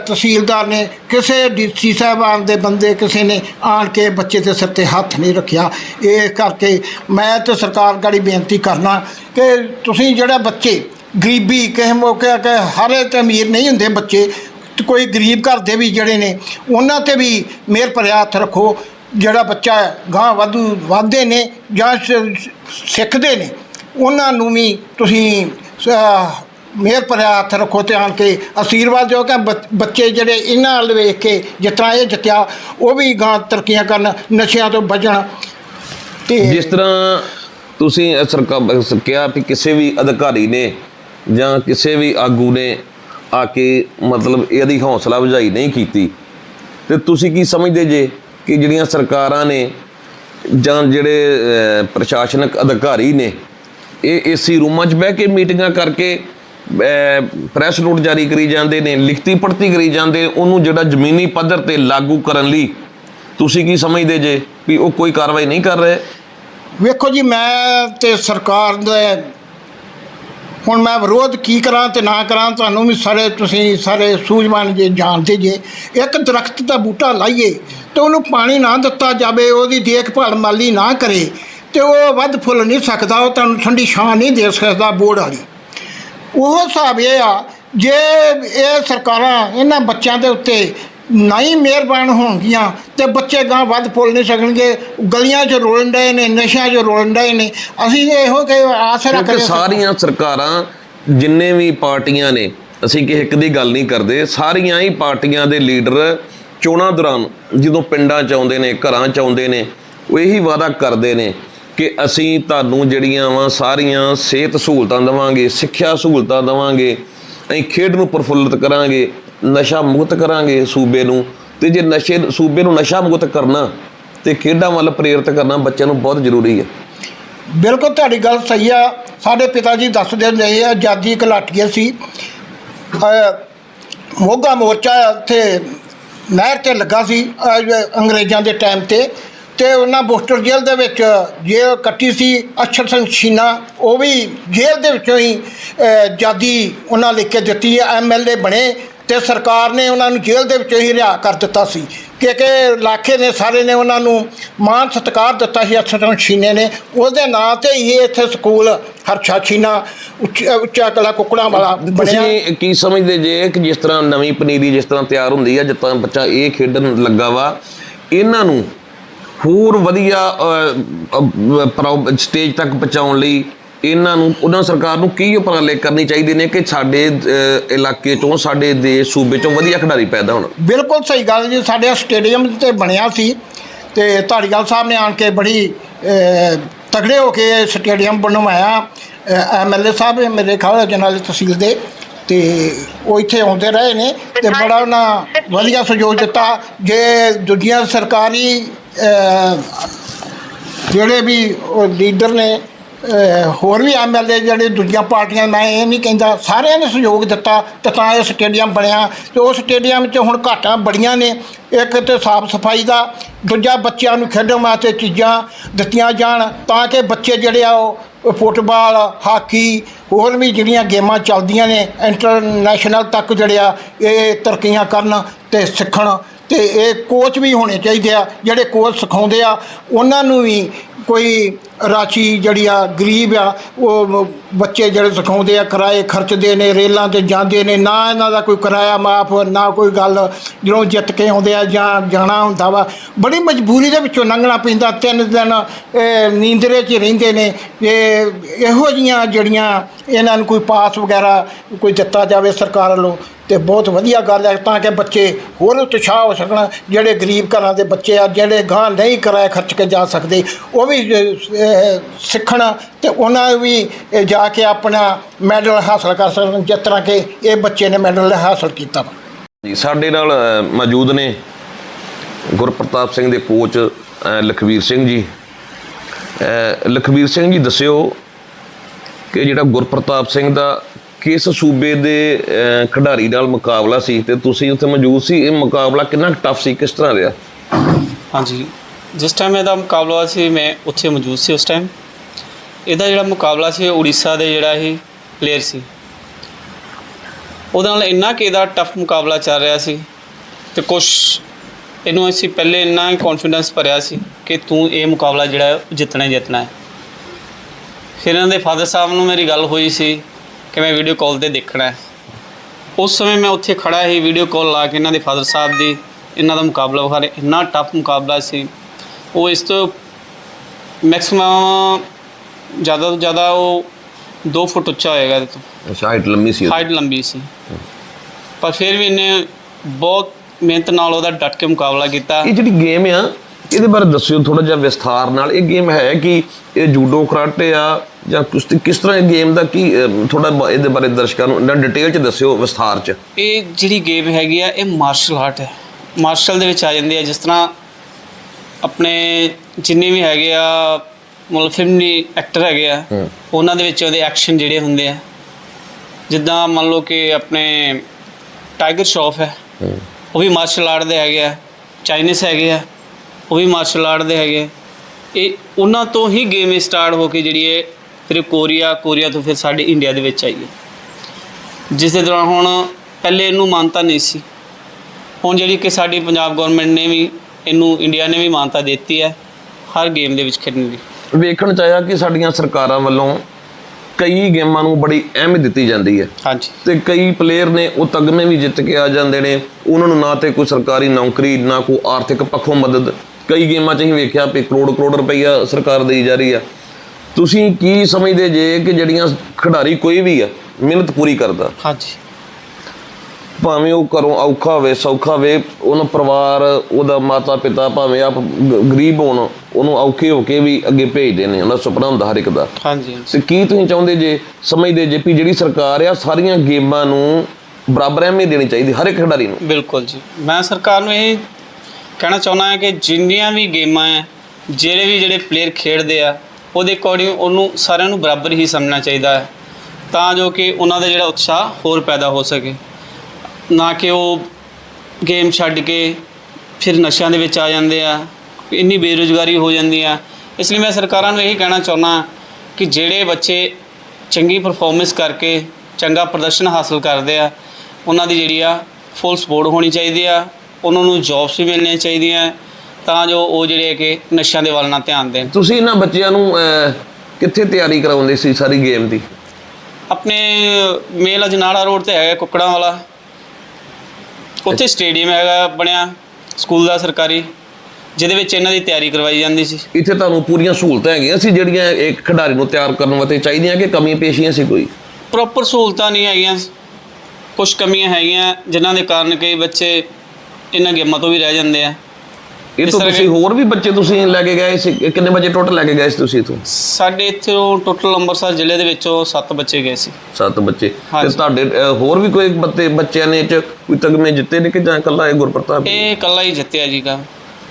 ਤਹਿਸੀਲਦਾਰ ਨੇ, ਕਿਸੇ ਡੀਸੀ ਸਾਹਿਬਾਨ ਦੇ ਬੰਦੇ ਕਿਸੇ ਨੇ ਆਣ ਕੇ ਬੱਚੇ ਦੇ ਸਿਰ ਤੇ ਹੱਥ ਨਹੀਂ ਰੱਖਿਆ। ਇਹ ਕਰਕੇ ਮੈਂ ਤੇ ਸਰਕਾਰ ਗੜੀ ਬੇਨਤੀ ਕਰਨਾ ਕਿ ਤੁਸੀਂ ਜਿਹੜਾ ਬੱਚੇ ਗਰੀਬੀ, ਕਿਸੇ ਮੌਕੇ ਕਿ ਹਰੇ ਤੇ ਅਮੀਰ ਨਹੀਂ ਹੁੰਦੇ ਬੱਚੇ, ਤੇ ਕੋਈ ਗਰੀਬ ਘਰ ਦੇ ਵੀ ਜਿਹੜੇ ਨੇ, ਉਹਨਾਂ ਤੇ ਵੀ ਮਿਹਰ ਭਰਿਆ ਹੱਥ ਰੱਖੋ, ਜਿਹੜਾ ਬੱਚਾ ਗਾਂ ਵਾਧੂ ਵਾਧੇ ਨੇ ਜਾਂ ਸਿੱਖਦੇ ਨੇ, ਉਹਨਾਂ ਨੂੰ ਵੀ ਤੁਸੀਂ ਮਿਹਰ ਭਰਿਆ ਹੱਥ ਰੱਖੋ ਤੇ ਆਣ ਕੇ ਆਸ਼ੀਰਵਾਦ ਦਿਓ ਕਿ ਬੱਚੇ ਜਿਹੜੇ ਇਹਨਾਂ ਵੱਲ ਵੇਖ ਕੇ ਜਿਸ ਤਰ੍ਹਾਂ ਇਹ ਜਿੱਤਿਆ, ਉਹ ਵੀ ਗਾਂ ਤਰੱਕੀਆਂ ਕਰਨ, ਨਸ਼ਿਆਂ ਤੋਂ ਬਚਣ, ਤੇ ਜਿਸ ਤਰ੍ਹਾਂ ਤੁਸੀਂ ਸਰਕਾਰ ਕਿਹਾ ਵੀ ਕਿਸੇ ਵੀ ਅਧਿਕਾਰੀ ਨੇ ਜਾਂ ਕਿਸੇ ਵੀ ਆਗੂ ਨੇ ਆ ਕੇ ਮਤਲਬ ਇਹਦੀ ਹੌਸਲਾ ਵਜਾਈ ਨਹੀਂ ਕੀਤੀ, ਤੇ ਤੁਸੀਂ ਕੀ ਸਮਝਦੇ ਜੇ ਕਿ ਜਿਹੜੀਆਂ ਸਰਕਾਰਾਂ ਨੇ ਜਾਂ ਜਿਹੜੇ ਪ੍ਰਸ਼ਾਸਨਿਕ ਅਧਿਕਾਰੀ ਨੇ, ਇਹ ਏਸੀ ਰੂਮਾਂ 'ਚ ਬਹਿ ਕੇ ਮੀਟਿੰਗਾਂ ਕਰਕੇ ਪ੍ਰੈਸ ਨੋਟ ਜਾਰੀ ਕਰੀ ਜਾਂਦੇ ਨੇ, ਲਿਖਤੀ ਪੜਤੀ ਕਰੀ ਜਾਂਦੇ, ਉਹਨੂੰ ਜਿਹੜਾ ਜ਼ਮੀਨੀ ਪੱਧਰ ਤੇ ਲਾਗੂ ਕਰਨ ਲਈ, ਤੁਸੀਂ ਕੀ ਸਮਝਦੇ ਜੇ ਵੀ ਉਹ ਕੋਈ ਕਾਰਵਾਈ ਨਹੀਂ ਕਰ ਰਹੇ? ਵੇਖੋ ਜੀ, ਮੈਂ ਤੇ ਸਰਕਾਰ ਦੇ ਹੁਣ ਮੈਂ ਵਿਰੋਧ ਕੀ ਕਰਾਂ ਤੇ ਨਾ ਕਰਾਂ, ਤੁਹਾਨੂੰ ਵੀ ਸਾਰੇ ਤੁਸੀਂ ਸਾਰੇ ਸੂਝਵਾਨ ਜੇ, ਜਾਣਦੇ ਜੇ। ਇੱਕ ਦਰਖਤ ਦਾ ਬੂਟਾ ਲਾਈਏ ਤੇ ਉਹਨੂੰ ਪਾਣੀ ਨਾ ਦਿੱਤਾ ਜਾਵੇ, ਉਹਦੀ ਦੇਖਭਾਲ ਮਾਲੀ ਨਾ ਕਰੇ ਤੇ ਉਹ ਵੱਧ ਫੁੱਲ ਨਹੀਂ ਸਕਦਾ, ਉਹ ਤੁਹਾਨੂੰ ਠੰਡੀ ਛਾਂ ਨਹੀਂ ਦੇ ਸਕਦਾ ਬੋੜ ਵਾਲੀ। ਉਹ ਹਿਸਾਬ ਇਹ ਆ, ਜੇ ਇਹ ਸਰਕਾਰਾਂ ਇਹਨਾਂ ਬੱਚਿਆਂ ਦੇ ਉੱਤੇ ਨਹੀਂ ਮਿਹਰਬਾਨ ਹੋਣਗੀਆਂ ਤੇ ਬੱਚੇ ਗਾਂ ਵੱਧ ਫੁੱਲ ਨਹੀਂ ਸਕਣਗੇ। ਗਲੀਆਂ 'ਚ ਰੋਲਣ ਡਏ ਨੇ ਨਸ਼ਿਆਂ 'ਚ ਰੋਲਣ ਡਏ ਨੇ। ਅਸੀਂ ਇਹੋ ਕਿ ਆਸ ਰੱਖਦੇ ਸਾਰੀਆਂ ਸਰਕਾਰਾਂ ਜਿੰਨੇ ਵੀ ਪਾਰਟੀਆਂ ਨੇ ਅਸੀਂ ਕਿਸੇ ਇੱਕ ਦੀ ਗੱਲ ਨਹੀਂ ਕਰਦੇ। ਸਾਰੀਆਂ ਹੀ ਪਾਰਟੀਆਂ ਦੇ ਲੀਡਰ ਚੋਣਾਂ ਦੌਰਾਨ ਜਦੋਂ ਪਿੰਡਾਂ 'ਚ ਆਉਂਦੇ ਨੇ ਘਰਾਂ 'ਚ ਆਉਂਦੇ ਨੇ ਉਹ ਇਹੀ ਵਾਅਦਾ ਕਰਦੇ ਨੇ ਕਿ ਅਸੀਂ ਤੁਹਾਨੂੰ ਜਿਹੜੀਆਂ ਵਾ ਸਾਰੀਆਂ ਸਿਹਤ ਸਹੂਲਤਾਂ ਦੇਵਾਂਗੇ ਸਿੱਖਿਆ ਸਹੂਲਤਾਂ ਦੇਵਾਂਗੇ ਅਸੀਂ ਖੇਡ ਨੂੰ ਪ੍ਰਫੁੱਲਤ ਕਰਾਂਗੇ। ਨਸ਼ਾ ਮੁਕਤ ਕਰਾਂਗੇ ਸੂਬੇ ਨੂੰ ਤੇ ਜੇ ਨਸ਼ੇ, ਸੂਬੇ ਨੂੰ ਨਸ਼ਾ ਮੁਕਤ ਕਰਨਾ ਤੇ ਖੇਡਾਂ ਵੱਲ ਪ੍ਰੇਰਿਤ ਕਰਨਾ ਬੱਚਿਆਂ ਨੂੰ ਬਹੁਤ ਜ਼ਰੂਰੀ ਹੈ। ਬਿਲਕੁਲ ਤੁਹਾਡੀ ਗੱਲ ਸਹੀ ਆ। ਸਾਡੇ ਪਿਤਾ ਜੀ ਦੱਸਦੇ ਹੁੰਦੇ ਆ, ਆਜ਼ਾਦੀ ਘਲਾਟੀਏ ਸੀ। ਮੋਗਾ ਮੋਰਚਾ ਇੱਥੇ ਨਹਿਰ ਤੇ ਲੱਗਾ ਸੀ ਅੰਗਰੇਜ਼ਾਂ ਦੇ ਟਾਈਮ ਤੇ ਤੇ ਉਹਨਾਂ ਬੋਸਟਰ ਜੇਲ੍ਹ ਦੇ ਵਿੱਚ ਜੇਲ੍ਹ ਕੱਟੀ ਸੀ ਅਛਰ ਸਿੰਘ ਛੀਨਾ, ਉਹ ਵੀ ਜੇਲ੍ਹ ਦੇ ਵਿੱਚੋਂ ਹੀ ਆਜ਼ਾਦੀ ਉਹਨਾਂ ਲਿਖ ਕੇ ਦਿੱਤੀ ਹੈ। ਐਮਐਲਏ ਬਣੇ ਤੇ ਸਰਕਾਰ ਨੇ ਉਹਨਾਂ ਨੂੰ ਜੇਲ੍ਹ ਦੇ ਵਿੱਚੋਂ ਹੀ ਰਿਹਾ ਕਰ ਦਿੱਤਾ ਸੀ। ਕਿਉਂਕਿ ਇਲਾਕੇ ਨੇ ਸਾਰੇ ਨੇ ਉਹਨਾਂ ਨੂੰ ਮਾਣ ਸਤਿਕਾਰ ਦਿੱਤਾ ਸੀ ਸਿੰਘ ਛੀਨੇ ਨੇ। ਉਹਦੇ ਨਾਂ ਤੇ ਹੀ ਇੱਥੇ ਸਕੂਲ ਹਰਛਾ ਛੀਨਾ ਉੱਚਾ ਕਲਾ ਕੁਕੜਾਂ ਵਾਲਾ ਬਣਿਆ। ਤੁਸੀਂ ਕੀ ਸਮਝਦੇ ਜੇ ਕਿ ਜਿਸ ਤਰ੍ਹਾਂ ਨਵੀਂ ਪਨੀਰੀ ਜਿਸ ਤਰ੍ਹਾਂ ਤਿਆਰ ਹੁੰਦੀ ਹੈ ਜਿਸ ਤਰ੍ਹਾਂ ਬੱਚਾ ਇਹ ਖੇਡਣ ਲੱਗਾ ਵਾ ਇਹਨਾਂ ਨੂੰ ਹੋਰ ਵਧੀਆ ਸਟੇਜ ਤੱਕ ਪਹੁੰਚਾਉਣ ਲਈ ਇਹਨਾਂ ਨੂੰ ਉਹਨਾਂ ਸਰਕਾਰ ਨੂੰ ਕੀ ਉਪਰਾਲੇ ਕਰਨੀ ਚਾਹੀਦੇ ਨੇ ਕਿ ਸਾਡੇ ਇਲਾਕੇ ਚੋਂ ਸਾਡੇ ਦੇਸ਼ ਸੂਬੇ ਚੋਂ ਵਧੀਆ ਖਿਡਾਰੀ ਪੈਦਾ ਹੋਣ? ਬਿਲਕੁਲ ਸਹੀ ਗੱਲ ਜੀ ਸਾਡੇ ਸਟੇਡੀਅਮ ਤੇ ਬਣਿਆ ਸੀ ਤੇ ਧਾਰੀਵਾਲ ਸਾਹਿਬ ਨੇ ਆਣ ਕੇ ਬੜੀ ਅਹ, ਤਗੜੇ ਹੋ ਕੇ ਸਟੇਡੀਅਮ ਬਣਵਾਇਆ। ਐਮਐਲਏ ਸਾਹਿਬ ਇਹ ਮੇਰੇ ਖਿਆਲ ਜਨਾਲੇ ਤਹਿਸੀਲ ਦੇ ਤੇ ਉਹ ਇੱਥੇ ਆਉਂਦੇ ਰਹੇ ਨੇ ਤੇ ਬੜਾ ਉਹਨਾਂ ਵਧੀਆ ਸਹਿਯੋਗ ਦਿੱਤਾ। ਜੇ ਦੂਜੀਆਂ ਸਰਕਾਰੀ ਜਿਹੜੇ ਵੀ ਲੀਡਰ ਨੇ ਅਹ, ਹੋਰ ਵੀ ਐਮਐਲਏ ਜਿਹੜੇ ਦੂਜੀਆਂ ਪਾਰਟੀਆਂ ਮੈਂ ਇਹ ਨਹੀਂ ਕਹਿੰਦਾ ਸਾਰਿਆਂ ਨੇ ਸਹਿਯੋਗ ਦਿੱਤਾ ਤੇ ਤਾਂ ਇਹ ਸਟੇਡੀਅਮ ਬਣਿਆ ਤੇ ਉਹ ਸਟੇਡੀਅਮ 'ਚ ਹੁਣ ਘਾਟਾਂ ਬੜੀਆਂ ਨੇ। ਇੱਕ ਤੇ ਸਾਫ਼ ਸਫ਼ਾਈ ਦਾ ਦੂਜਾ ਬੱਚਿਆਂ ਨੂੰ ਖੇਡਣ ਵਾਸਤੇ ਚੀਜ਼ਾਂ ਦਿੱਤੀਆਂ ਜਾਣ ਤਾਂ ਕਿ ਬੱਚੇ ਜਿਹੜੇ ਆ ਉਹ ਫੁੱਟਬਾਲ ਹਾਕੀ ਹੋਰ ਵੀ ਜਿਹੜੀਆਂ ਗੇਮਾਂ ਚੱਲਦੀਆਂ ਨੇ ਇੰਟਰਨੈਸ਼ਨਲ ਤੱਕ ਜਿਹੜੇ ਆ ਇਹ ਤਰੱਕੀਆਂ ਕਰਨ ਤੇ ਸਿੱਖਣ ਤੇ ਇਹ ਕੋਚ ਵੀ ਹੋਣੇ ਚਾਹੀਦੇ ਆ ਜਿਹੜੇ ਕੋਚ ਸਿਖਾਉਂਦੇ ਆ ਉਹਨਾਂ ਨੂੰ ਵੀ ਕੋਈ ਰਾਸ਼ੀ ਜਿਹੜੀ ਆ, ਗਰੀਬ ਆ, ਉਹ ਬੱਚੇ ਜਿਹੜੇ ਸਿਖਾਉਂਦੇ ਆ, ਕਿਰਾਏ ਖਰਚਦੇ ਨੇ, ਰੇਲਾਂ ਤੇ ਜਾਂਦੇ ਨੇ, ਨਾ ਇਹਨਾਂ ਦਾ ਕੋਈ ਕਿਰਾਇਆ ਮਾਫ, ਨਾ ਕੋਈ ਗੱਲ ਜਦੋਂ ਜਿੱਤ ਕੇ ਆਉਂਦੇ ਆ ਜਾਂ ਜਾਣਾ ਹੁੰਦਾ ਵਾ, ਬੜੀ ਮਜਬੂਰੀ ਦੇ ਵਿੱਚੋਂ ਲੰਘਣਾ ਪੈਂਦਾ, ਤਿੰਨ ਦਿਨ ਨੀਂਦਰੇ 'ਚ ਰਹਿੰਦੇ ਨੇ, ਇਹ ਇਹੋ ਜੀਆਂ ਜਿਹੜੀਆਂ ਇਹਨਾਂ ਨੂੰ ਕੋਈ ਪਾਸ ਵਗੈਰਾ ਕੋਈ ਦਿੱਤਾ ਜਾਵੇ ਸਰਕਾਰ ਵੱਲੋਂ ਤੇ ਬਹੁਤ ਵਧੀਆ ਗੱਲ ਹੈ, ਤਾਂ ਕਿ ਬੱਚੇ ਹੋਰ ਉਤਸ਼ਾਹ ਹੋ ਸਕਣ, ਜਿਹੜੇ ਗਰੀਬ ਘਰਾਂ ਦੇ ਬੱਚੇ ਆ, ਜਿਹੜੇ ਗਾਂ ਨਹੀਂ ਕਿਰਾਇਆ ਖਰਚ ਕੇ ਜਾ ਸਕਦੇ, ਉਹ ਵੀ ਸਿੱਖਣ ਤੇ ਉਹਨਾਂ ਨੂੰ ਵੀ ਜਾ ਕੇ ਆਪਣਾ ਮੈਡਲ ਹਾਸਲ ਕਰ ਸਕਣ, ਜਿਸ ਤਰ੍ਹਾਂ ਕਿ ਇਹ ਬੱਚੇ ਨੇ ਮੈਡਲ ਹਾਸਲ ਕੀਤਾ ਜੀ, ਸਾਡੇ ਨਾਲ ਮੌਜੂਦ ਨੇ ਗੁਰਪ੍ਰਤਾਪ ਸਿੰਘ ਦੇ ਕੋਚ ਲਖਵੀਰ ਸਿੰਘ ਜੀ। ਲਖਵੀਰ ਸਿੰਘ ਜੀ, ਦੱਸਿਓ ਕਿ ਜਿਹੜਾ ਗੁਰਪ੍ਰਤਾਪ ਸਿੰਘ ਦਾ ਕਿਸ ਸੂਬੇ ਦੇ ਖਿਡਾਰੀ ਨਾਲ ਮੁਕਾਬਲਾ ਸੀ ਤੇ ਤੁਸੀਂ ਉੱਥੇ ਮੌਜੂਦ ਸੀ? ਇਹ ਮੁਕਾਬਲਾ ਕਿੰਨਾ ਟਫ ਸੀ? ਕਿਸ ਤਰ੍ਹਾਂ ਰਿਹਾ? ਹਾਂਜੀ। ਜਿਸ ਟਾਈਮ ਇਹਦਾ ਮੁਕਾਬਲਾ ਸੀ, ਮੈਂ ਉੱਥੇ ਮੌਜੂਦ ਸੀ ਉਸ ਟਾਈਮ ਇਹਦਾ ਜਿਹੜਾ ਮੁਕਾਬਲਾ ਸੀ ਉੜੀਸਾ ਦੇ ਜਿਹੜਾ ਇਹ ਪਲੇਅਰ ਸੀ। ਉਹਦੇ ਨਾਲ ਇੰਨਾ ਕਿ ਇਹਦਾ ਟਫ ਮੁਕਾਬਲਾ ਚੱਲ ਰਿਹਾ ਸੀ ਤੇ ਕੁਛ ਇਹਨੂੰ ਅਸੀਂ ਪਹਿਲੇ ਇੰਨਾ ਕੌਨਫੀਡੈਂਸ ਭਰਿਆ ਸੀ ਕਿ ਤੂੰ ਇਹ ਮੁਕਾਬਲਾ ਜਿਹੜਾ ਜਿੱਤਣਾ ਜਿੱਤਣਾ ਹੈ। ਫਿਰ ਇਹਨਾਂ ਦੇ ਫਾਦਰ ਸਾਹਿਬ ਨੂੰ ਮੇਰੀ ਗੱਲ ਹੋਈ ਸੀ ਕਿ ਮੈਂ ਵੀਡੀਓ ਕਾਲ ਤੇ ਦੇਖਣਾ ਹੈ। ਉਸ ਸਮੇਂ ਮੈਂ ਉੱਥੇ ਖੜਾ ਸੀ ਵੀਡੀਓ ਕਾਲ ਲਾ ਕੇ ਇਹਨਾਂ ਦੇ ਫਾਦਰ ਸਾਹਿਬ ਦੀ ਇਹਨਾਂ ਦਾ ਮੁਕਾਬਲਾ ਵਿਖਾ ਰਹੇ। ਇੰਨਾ ਟਫ ਮੁਕਾਬਲਾ ਸੀ। ਉਹ ਇਸ ਤੋਂ ਮੈਕਸਿਮਮ ਜ਼ਿਆਦਾ ਤੋਂ ਜ਼ਿਆਦਾ ਉਹ 2 ਫੁੱਟ ਉੱਚਾ ਹੋਏਗਾ ਇਹਦੇ ਤੋਂ। ਅੱਛਾ ਹਾਈਟ ਲੰਮੀ ਸੀ। ਹਾਈਟ ਲੰਬੀ ਸੀ। ਪਰ ਫਿਰ ਵੀ ਇਹਨੇ ਬਹੁਤ ਮਿਹਨਤ ਨਾਲ ਉਹਦਾ ਡਟ ਕੇ ਮੁਕਾਬਲਾ ਕੀਤਾ। ਇਹ ਜਿਹੜੀ ਗੇਮ ਆ ਇਹਦੇ ਬਾਰੇ ਦੱਸਿਓ ਥੋੜਾ ਜਿਹਾ ਵਿਸਥਾਰ ਨਾਲ। ਇਹ ਗੇਮ ਹੈ ਕਿ ਇਹ ਜੂਡੋ ਕਰਾਟੇ ਆ ਜਾਂ ਕੁਸ਼ਤੀ ਕਿਸ ਤਰ੍ਹਾਂ ਇਹ ਗੇਮ ਦਾ ਕੀ ਥੋੜਾ ਇਹਦੇ ਬਾਰੇ ਦਰਸ਼ਕਾਂ ਨੂੰ ਡਿਟੇਲ ਚ ਦੱਸਿਓ ਵਿਸਥਾਰ ਚ। ਇਹ ਜਿਹੜੀ ਗੇਮ ਹੈਗੀ ਆ ਇਹ ਮਾਰਸ਼ਲ ਆਰਟ ਹੈ। ਮਾਰਸ਼ਲ ਦੇ ਵਿੱਚ ਆ ਜਾਂਦੀ ਹੈ ਜਿਸ ਤਰ੍ਹਾਂ ਆਪਣੇ ਜਿੰਨੇ ਵੀ ਹੈਗੇ ਆ ਮਤਲਬ ਫਿਲਮੀ ਐਕਟਰ ਹੈਗੇ ਆ। ਉਹਨਾਂ ਦੇ ਵਿੱਚ ਉਹਦੇ ਐਕਸ਼ਨ ਜਿਹੜੇ ਹੁੰਦੇ ਆ। ਜਿੱਦਾਂ ਮੰਨ ਲਓ ਕਿ ਆਪਣੇ ਟਾਈਗਰ ਸ਼ੌਫ ਹੈ। ਉਹ ਵੀ ਮਾਰਸ਼ਲ ਆਰਟ ਦੇ ਹੈਗੇ ਆ। ਚਾਈਨੀਸ ਹੈਗੇ ਆ। ਉਹ ਵੀ ਮਾਰਸ਼ਲ ਆਰਟ ਦੇ ਹੈਗੇ। ਇਹ ਉਹਨਾਂ ਤੋਂ ਹੀ ਗੇਮ ਸਟਾਰਟ ਹੋ ਕੇ ਜਿਹੜੀ ਹੈ ਫਿਰ ਕੋਰੀਆ ਕੋਰੀਆ ਤੋਂ ਫਿਰ ਸਾਡੇ ਇੰਡੀਆ ਦੇ ਵਿੱਚ ਆਈ ਹੈ। ਜਿਸ ਦੇ ਦੌਰਾਨ ਹੁਣ ਪਹਿਲੇ ਇਹਨੂੰ ਮਾਨਤਾ ਨਹੀਂ ਸੀ। ਹੁਣ ਜਿਹੜੀ ਕਿ ਸਾਡੀ ਪੰਜਾਬ ਗਵਰਨਮੈਂਟ ਨੇ ਵੀ ਇਹਨੂੰ ਇੰਡੀਆ ਨੇ ਵੀ ਮਾਨਤਾ ਦਿੱਤੀ ਹੈ ਹਰ ਗੇਮ ਦੇ ਵਿੱਚ ਖੇਡਣ ਦੀ। ਵੇਖਣ ਚ ਆਇਆ ਕਿ ਸਾਡੀਆਂ ਸਰਕਾਰਾਂ ਵੱਲੋਂ ਕਈ ਗੇਮਾਂ ਨੂੰ ਬੜੀ ਅਹਿਮੀਅਤ ਦਿੱਤੀ ਜਾਂਦੀ ਹੈ। ਹਾਂਜੀ। ਤੇ ਕਈ ਪਲੇਅਰ ਨੇ ਉਹ ਤਗਮੇ ਵੀ ਜਿੱਤ ਕੇ ਆ ਜਾਂਦੇ ਨੇ। ਉਹਨਾਂ ਨੂੰ ਨਾ ਤੇ ਕੋਈ ਸਰਕਾਰੀ ਨੌਕਰੀ ਨਾ ਕੋਈ ਆਰਥਿਕ ਪੱਖੋਂ ਮਦਦ। ਕਈ ਗੇਮਾਂ 'ਚ ਹੀ ਵੇਖਿਆ ਵੀ ਕਰੋੜ ਕਰੋੜ ਰੁਪਈਆ ਸਰਕਾਰ ਦੇਈ ਜਾ ਰਹੀ ਆ ਤੁਸੀਂ ਕੀ ਸਮਝਦੇ ਜੇ ਕਿ ਜਿਹੜੀਆਂ ਖਿਡਾਰੀ ਕੋਈ ਵੀ ਆ ਮਿਹਨਤ ਪੂਰੀ ਕਰਦਾ? ਹਾਂਜੀ। ਭਾਵੇਂ ਉਹ ਘਰੋਂ ਔਖਾ ਹੋਵੇ ਸੌਖਾ ਹੋਵੇ ਉਹਨਾਂ ਪਰਿਵਾਰ ਉਹਦਾ ਮਾਤਾ ਪਿਤਾ ਭਾਵੇਂ ਆਪ ਗਰੀਬ ਹੋਣ ਉਹਨੂੰ ਔਖੇ ਹੋ ਕੇ ਵੀ ਅੱਗੇ ਭੇਜਦੇ ਨੇ ਉਹਨਾਂ ਸੁਪਨਾ ਹੁੰਦਾ ਹਰ ਇੱਕ ਦਾ। ਹਾਂਜੀ ਹਾਂਜੀ। ਤੇ ਕੀ ਤੁਸੀਂ ਚਾਹੁੰਦੇ ਜੇ ਸਮਝਦੇ ਜੇ ਵੀ ਜਿਹੜੀ ਸਰਕਾਰ ਆ ਸਾਰੀਆਂ ਗੇਮਾਂ ਨੂੰ ਬਰਾਬਰ ਅਹਿਮੀਅਤ ਦੇਣੀ ਚਾਹੀਦੀ ਹਰ ਇੱਕ ਖਿਡਾਰੀ ਨੂੰ? ਬਿਲਕੁਲ ਜੀ। ਮੈਂ ਸਰਕਾਰ ਨੂੰ ਇਹ ਕਹਿਣਾ ਚਾਹੁੰਦਾ ਹਾਂ ਕਿ ਜਿੰਨੀਆਂ ਵੀ ਗੇਮਾਂ ਹੈ ਜਿਹੜੇ ਵੀ ਜਿਹੜੇ ਪਲੇਅਰ ਖੇਡਦੇ ਆ ਉਹਦੇ ਅਕੋਰਡਿੰਗ ਉਹਨੂੰ ਸਾਰਿਆਂ ਨੂੰ ਬਰਾਬਰ ਹੀ ਸਮਝਣਾ ਚਾਹੀਦਾ ਹੈ, ਤਾਂ ਜੋ ਕਿ ਉਹਨਾਂ ਦਾ ਜਿਹੜਾ ਉਤਸ਼ਾਹ ਹੋਰ ਪੈਦਾ ਹੋ ਸਕੇ। ਨਾ ਕਿ ਉਹ ਗੇਮ ਛੱਡ ਕੇ ਫਿਰ ਨਸ਼ਿਆਂ ਦੇ ਵਿੱਚ ਆ ਜਾਂਦੇ ਆ, ਇੰਨੀ ਬੇਰੁਜ਼ਗਾਰੀ ਹੋ ਜਾਂਦੀ ਆ। ਇਸ ਲਈ ਮੈਂ ਸਰਕਾਰਾਂ ਨੂੰ ਇਹੀ ਕਹਿਣਾ ਚਾਹੁੰਦਾ ਕਿ ਜਿਹੜੇ ਬੱਚੇ ਚੰਗੀ ਪਰਫਾਰਮੈਂਸ ਕਰਕੇ ਚੰਗਾ ਪ੍ਰਦਰਸ਼ਨ ਹਾਸਲ ਕਰਦੇ ਆ, ਉਹਨਾਂ ਦੀ ਜਿਹੜੀ ਆ ਫੁੱਲ ਸਪੋਰਟ ਹੋਣੀ ਚਾਹੀਦੀ ਆ, ਉਹਨਾਂ ਨੂੰ ਜੌਬਸ ਵੀ ਮਿਲਣੀਆਂ ਚਾਹੀਦੀਆਂ। ਤਾਂ ਜੋ ਉਹ ਜਿਹੜੇ ਕਿ ਨਸ਼ਿਆਂ ਦੇ ਵੱਲ ਨਾ ਧਿਆਨ ਦੇਣ। ਤੁਸੀਂ ਇਹਨਾਂ ਬੱਚਿਆਂ ਨੂੰ ਅਹ, ਕਿੱਥੇ ਤਿਆਰੀ ਕਰਾਉਂਦੇ ਸੀ ਸਾਰੀ ਗੇਮ ਦੀ? ਆਪਣੇ ਮੇਲ ਅਜਨਾਲਾ ਰੋਡ ਤੇ ਹੈਗਾ ਕੁੱਕੜਾਂ ਵਾਲਾ। ਉੱਥੇ ਸਟੇਡੀਅਮ ਹੈਗਾ ਬਣਿਆ ਸਕੂਲ ਦਾ ਸਰਕਾਰੀ ਜਿਹਦੇ ਵਿੱਚ ਇਹਨਾਂ ਦੀ ਤਿਆਰੀ ਕਰਵਾਈ ਜਾਂਦੀ ਸੀ। ਇੱਥੇ ਤੁਹਾਨੂੰ ਪੂਰੀਆਂ ਸਹੂਲਤਾਂ ਹੈਗੀਆਂ ਸੀ ਜਿਹੜੀਆਂ ਇੱਕ ਖਿਡਾਰੀ ਨੂੰ ਤਿਆਰ ਕਰਨ ਵਾਸਤੇ ਚਾਹੀਦੀਆਂ ਕਿ ਕਮੀਆਂ ਪੇਸ਼ੀਆਂ ਸੀ ਕੋਈ? ਪ੍ਰੋਪਰ ਸਹੂਲਤਾਂ ਨਹੀਂ ਹੈਗੀਆਂ। ਕੁਝ ਕਮੀਆਂ ਹੈਗੀਆਂ ਜਿਨ੍ਹਾਂ ਦੇ ਕਾਰਨ ਕਈ ਬੱਚੇ ਇਹਨਾਂ ਗੇਮਾਂ ਤੋਂ ਵੀ ਰਹਿ ਜਾਂਦੇ ਆ। ਇਹ ਤੋਂ ਤੁਸੀਂ ਹੋਰ ਵੀ ਬੱਚੇ ਤੁਸੀਂ ਲੈ ਕੇ ਗਏ ਸੀ ਕਿੰਨੇ ਬੱਚੇ ਟੋਟਲ ਲੈ ਕੇ ਗਏ ਸੀ ਤੁਸੀਂ ਇਥੋਂ? ਸਾਡੇ ਇੱਥੋਂ ਟੋਟਲ ਅੰਮ੍ਰਿਤਸਰ ਜ਼ਿਲ੍ਹੇ ਦੇ ਵਿੱਚੋਂ 7 ਬੱਚੇ ਗਏ ਸੀ। ਸੱਤ ਬੱਚੇ। ਤੇ। ਤੁਹਾਡੇ ਹੋਰ ਵੀ ਕੋਈ ਬੱਤੇ ਬੱਚਿਆਂ ਨੇ ਚ ਕੋਈ ਤਗਮੇ ਜਿੱਤੇ ਨੇ ਕਿ ਜਾਂ ਇਕੱਲਾ ਇਹ ਗੁਰਪ੍ਰਤਾਪ ਇਹ ਇਕੱਲਾ ਹੀ ਜਿੱਤਿਆ ਜੀਗਾ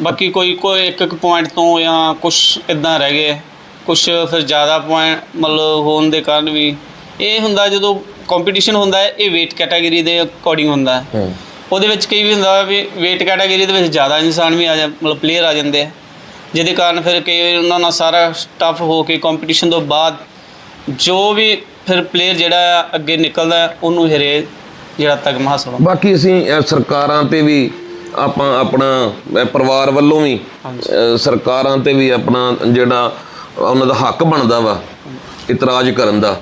ਬਾਕੀ ਕੋਈ ਕੋਈ ਇੱਕ ਇੱਕ ਪੁਆਇੰਟ ਤੋਂ ਜਾਂ ਕੁਝ ਇਦਾਂ ਰਹਿ ਗਏ। ਕੁਝ ਫਿਰ ਜ਼ਿਆਦਾ ਪੁਆਇੰਟ ਮਤਲਬ ਹੋਣ ਦੇ ਕਾਰਨ ਵੀ ਇਹ ਹੁੰਦਾ ਜਦੋਂ ਕੰਪੀਟੀਸ਼ਨ ਹੁੰਦਾ ਹੈ ਇਹ weight ਕੈਟਾਗਰੀ ਦੇ ਅਕੋਰਡਿੰਗ ਹੁੰਦਾ ਹੂੰ। ਉਹਦੇ ਵਿੱਚ ਕਈ ਵੀ ਹੁੰਦਾ ਵੀ weight ਕੈਟਾਗਰੀ ਦੇ ਵਿੱਚ ਜ਼ਿਆਦਾ ਇਨਸਾਨ ਵੀ ਆ ਜਾ ਮਤਲਬ ਪਲੇਅਰ ਆ ਜਾਂਦੇ ਆ। ਜਿਹਦੇ ਕਾਰਨ ਫਿਰ ਕਈ ਵਾਰੀ ਉਹਨਾਂ ਨਾਲ ਸਾਰਾ ਸਟਫ ਹੋ ਕੇ ਕੰਪੀਟੀਸ਼ਨ ਤੋਂ ਬਾਅਦ ਜੋ ਵੀ ਫਿਰ ਪਲੇਅਰ ਜਿਹੜਾ ਆ ਅੱਗੇ ਨਿਕਲਦਾ ਉਹਨੂੰ ਇਹ ਜਿਹੜਾ ਤਗਮਾ ਹਾਸਲ ਹੁੰਦਾ। ਬਾਕੀ ਅਸੀਂ ਅਹ, ਸਰਕਾਰਾਂ ਤੇ ਵੀ ਆਪਾਂ ਆਪਣਾ ਅਹ, ਪਰਿਵਾਰ ਵੱਲੋਂ ਵੀ ਅਹ, ਸਰਕਾਰਾਂ ਤੇ ਵੀ ਆਪਣਾ ਜਿਹੜਾ ਉਹਨਾਂ ਦਾ ਹੱਕ ਬਣਦਾ ਵਾ ਇਤਰਾਜ਼ ਕਰਨ ਦਾ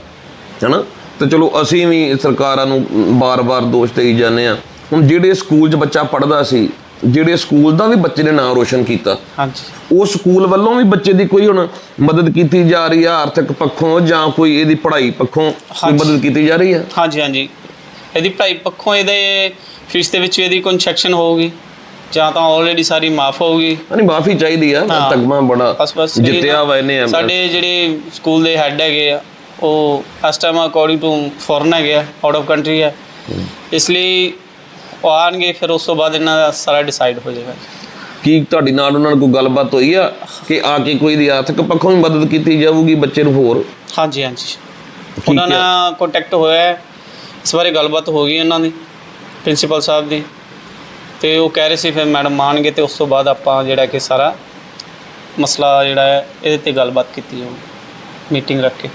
ਹੈਨਾ? ਤੇ ਚਲੋ ਅਸੀਂ ਵੀ ਸਰਕਾਰਾਂ ਨੂੰ ਬਾਰ-ਬਾਰ ਦੋਸ਼ ਦੇਈ ਜਾਂਦੇ ਆ। ਹੁਣ ਜਿਹੜੇ ਸਕੂਲ 'ਚ ਬੱਚਾ ਪੜ੍ਹਦਾ ਸੀ ਜਿਹੜੇ ਸਕੂਲ ਦਾ ਵੀ ਬੱਚੇ ਨੇ ਨਾਮ ਰੋਸ਼ਨ ਕੀਤਾ ਹਾਂਜੀ। ਉਹ ਸਕੂਲ ਵੱਲੋਂ ਵੀ ਬੱਚੇ ਦੀ ਕੋਈ ਹੁਣ ਮਦਦ ਕੀਤੀ ਜਾ ਰਹੀ ਆ ਆਰਥਿਕ ਪੱਖੋਂ ਜਾਂ ਕੋਈ ਇਹਦੀ ਪੜ੍ਹਾਈ ਪੱਖੋਂ ਕੋਈ। ਮਦਦ ਕੀਤੀ ਜਾ ਰਹੀ ਆ? ਹਾਂਜੀ ਹਾਂਜੀ। ਇਹਦੀ ਪੜ੍ਹਾਈ ਪੱਖੋਂ ਇਹਦੇ ਫੀਸ ਦੇ ਵਿੱਚ ਇਹਦੀ ਕੰਸੈਕਸ਼ਨ ਹੋਊਗੀ ਜਾਂ ਤਾਂ ਆਲਰੇਡੀ ਸਾਰੀ ਮਾਫ ਹੋਊਗੀ। ਨਹੀਂ ਮਾਫੀ ਚਾਹੀਦੀ ਆ। ਤਗਮਾ ਬੜਾ ਜਿੱਤਿਆ ਵਾ ਇਹਨੇ ਸਾਡੇ ਜਿਹੜੇ ਸਕੂਲ ਦੇ ਹੈੱਡ ਹੈਗੇ ਆ ਉਹ ਇਸ ਟਾਈਮ ਅਕੋਰਡਿੰਗ ਟੂ ਫੋਰਨ ਹੈਗੇ ਆ ਆਊਟ ਆਫ ਕੰਟਰੀ ਹੈ। ਇਸ ਲਈ ਉਹ ਆਣਗੇ ਫਿਰ ਉਸ ਤੋਂ ਬਾਅਦ ਇਹਨਾਂ ਦਾ ਸਾਰਾ ਡਿਸਾਈਡ ਹੋ ਜਾਏਗਾ। ਕੀ ਤੁਹਾਡੀ ਨਾਲ ਉਹਨਾਂ ਨਾਲ ਕੋਈ ਗੱਲਬਾਤ ਹੋਈ ਆ ਕਿ ਆ ਕੇ ਕੋਈ ਦੀ ਆਰਥਿਕ ਪੱਖੋਂ ਵੀ ਮਦਦ ਕੀਤੀ ਜਾਊਗੀ ਬੱਚੇ ਨੂੰ ਹੋਰ? ਹਾਂਜੀ ਹਾਂਜੀ। ਉਹਨਾਂ ਹੈ। ਨਾਲ ਕੰਟੈਕਟ ਹੋਇਆ ਹੈ। ਇਸ ਬਾਰੇ ਗੱਲਬਾਤ ਹੋ ਗਈ ਉਹਨਾਂ ਦੀ ਪ੍ਰਿੰਸੀਪਲ ਸਾਹਿਬ ਦੀ। ਤੇ ਉਹ ਕਹਿ ਰਹੇ ਸੀ ਫਿਰ ਮੈਡਮ ਆਉਣਗੇ ਤੇ ਉਸ ਤੋਂ ਬਾਅਦ ਆਪਾਂ ਜਿਹੜਾ ਕਿ ਸਾਰਾ ਮਸਲਾ ਜਿਹੜਾ ਹੈ ਇਹਦੇ ਤੇ ਗੱਲਬਾਤ ਕੀਤੀ ਜਾਊਗੀ। ਮੀਟਿੰਗ ਰੱਖ ਕੇ।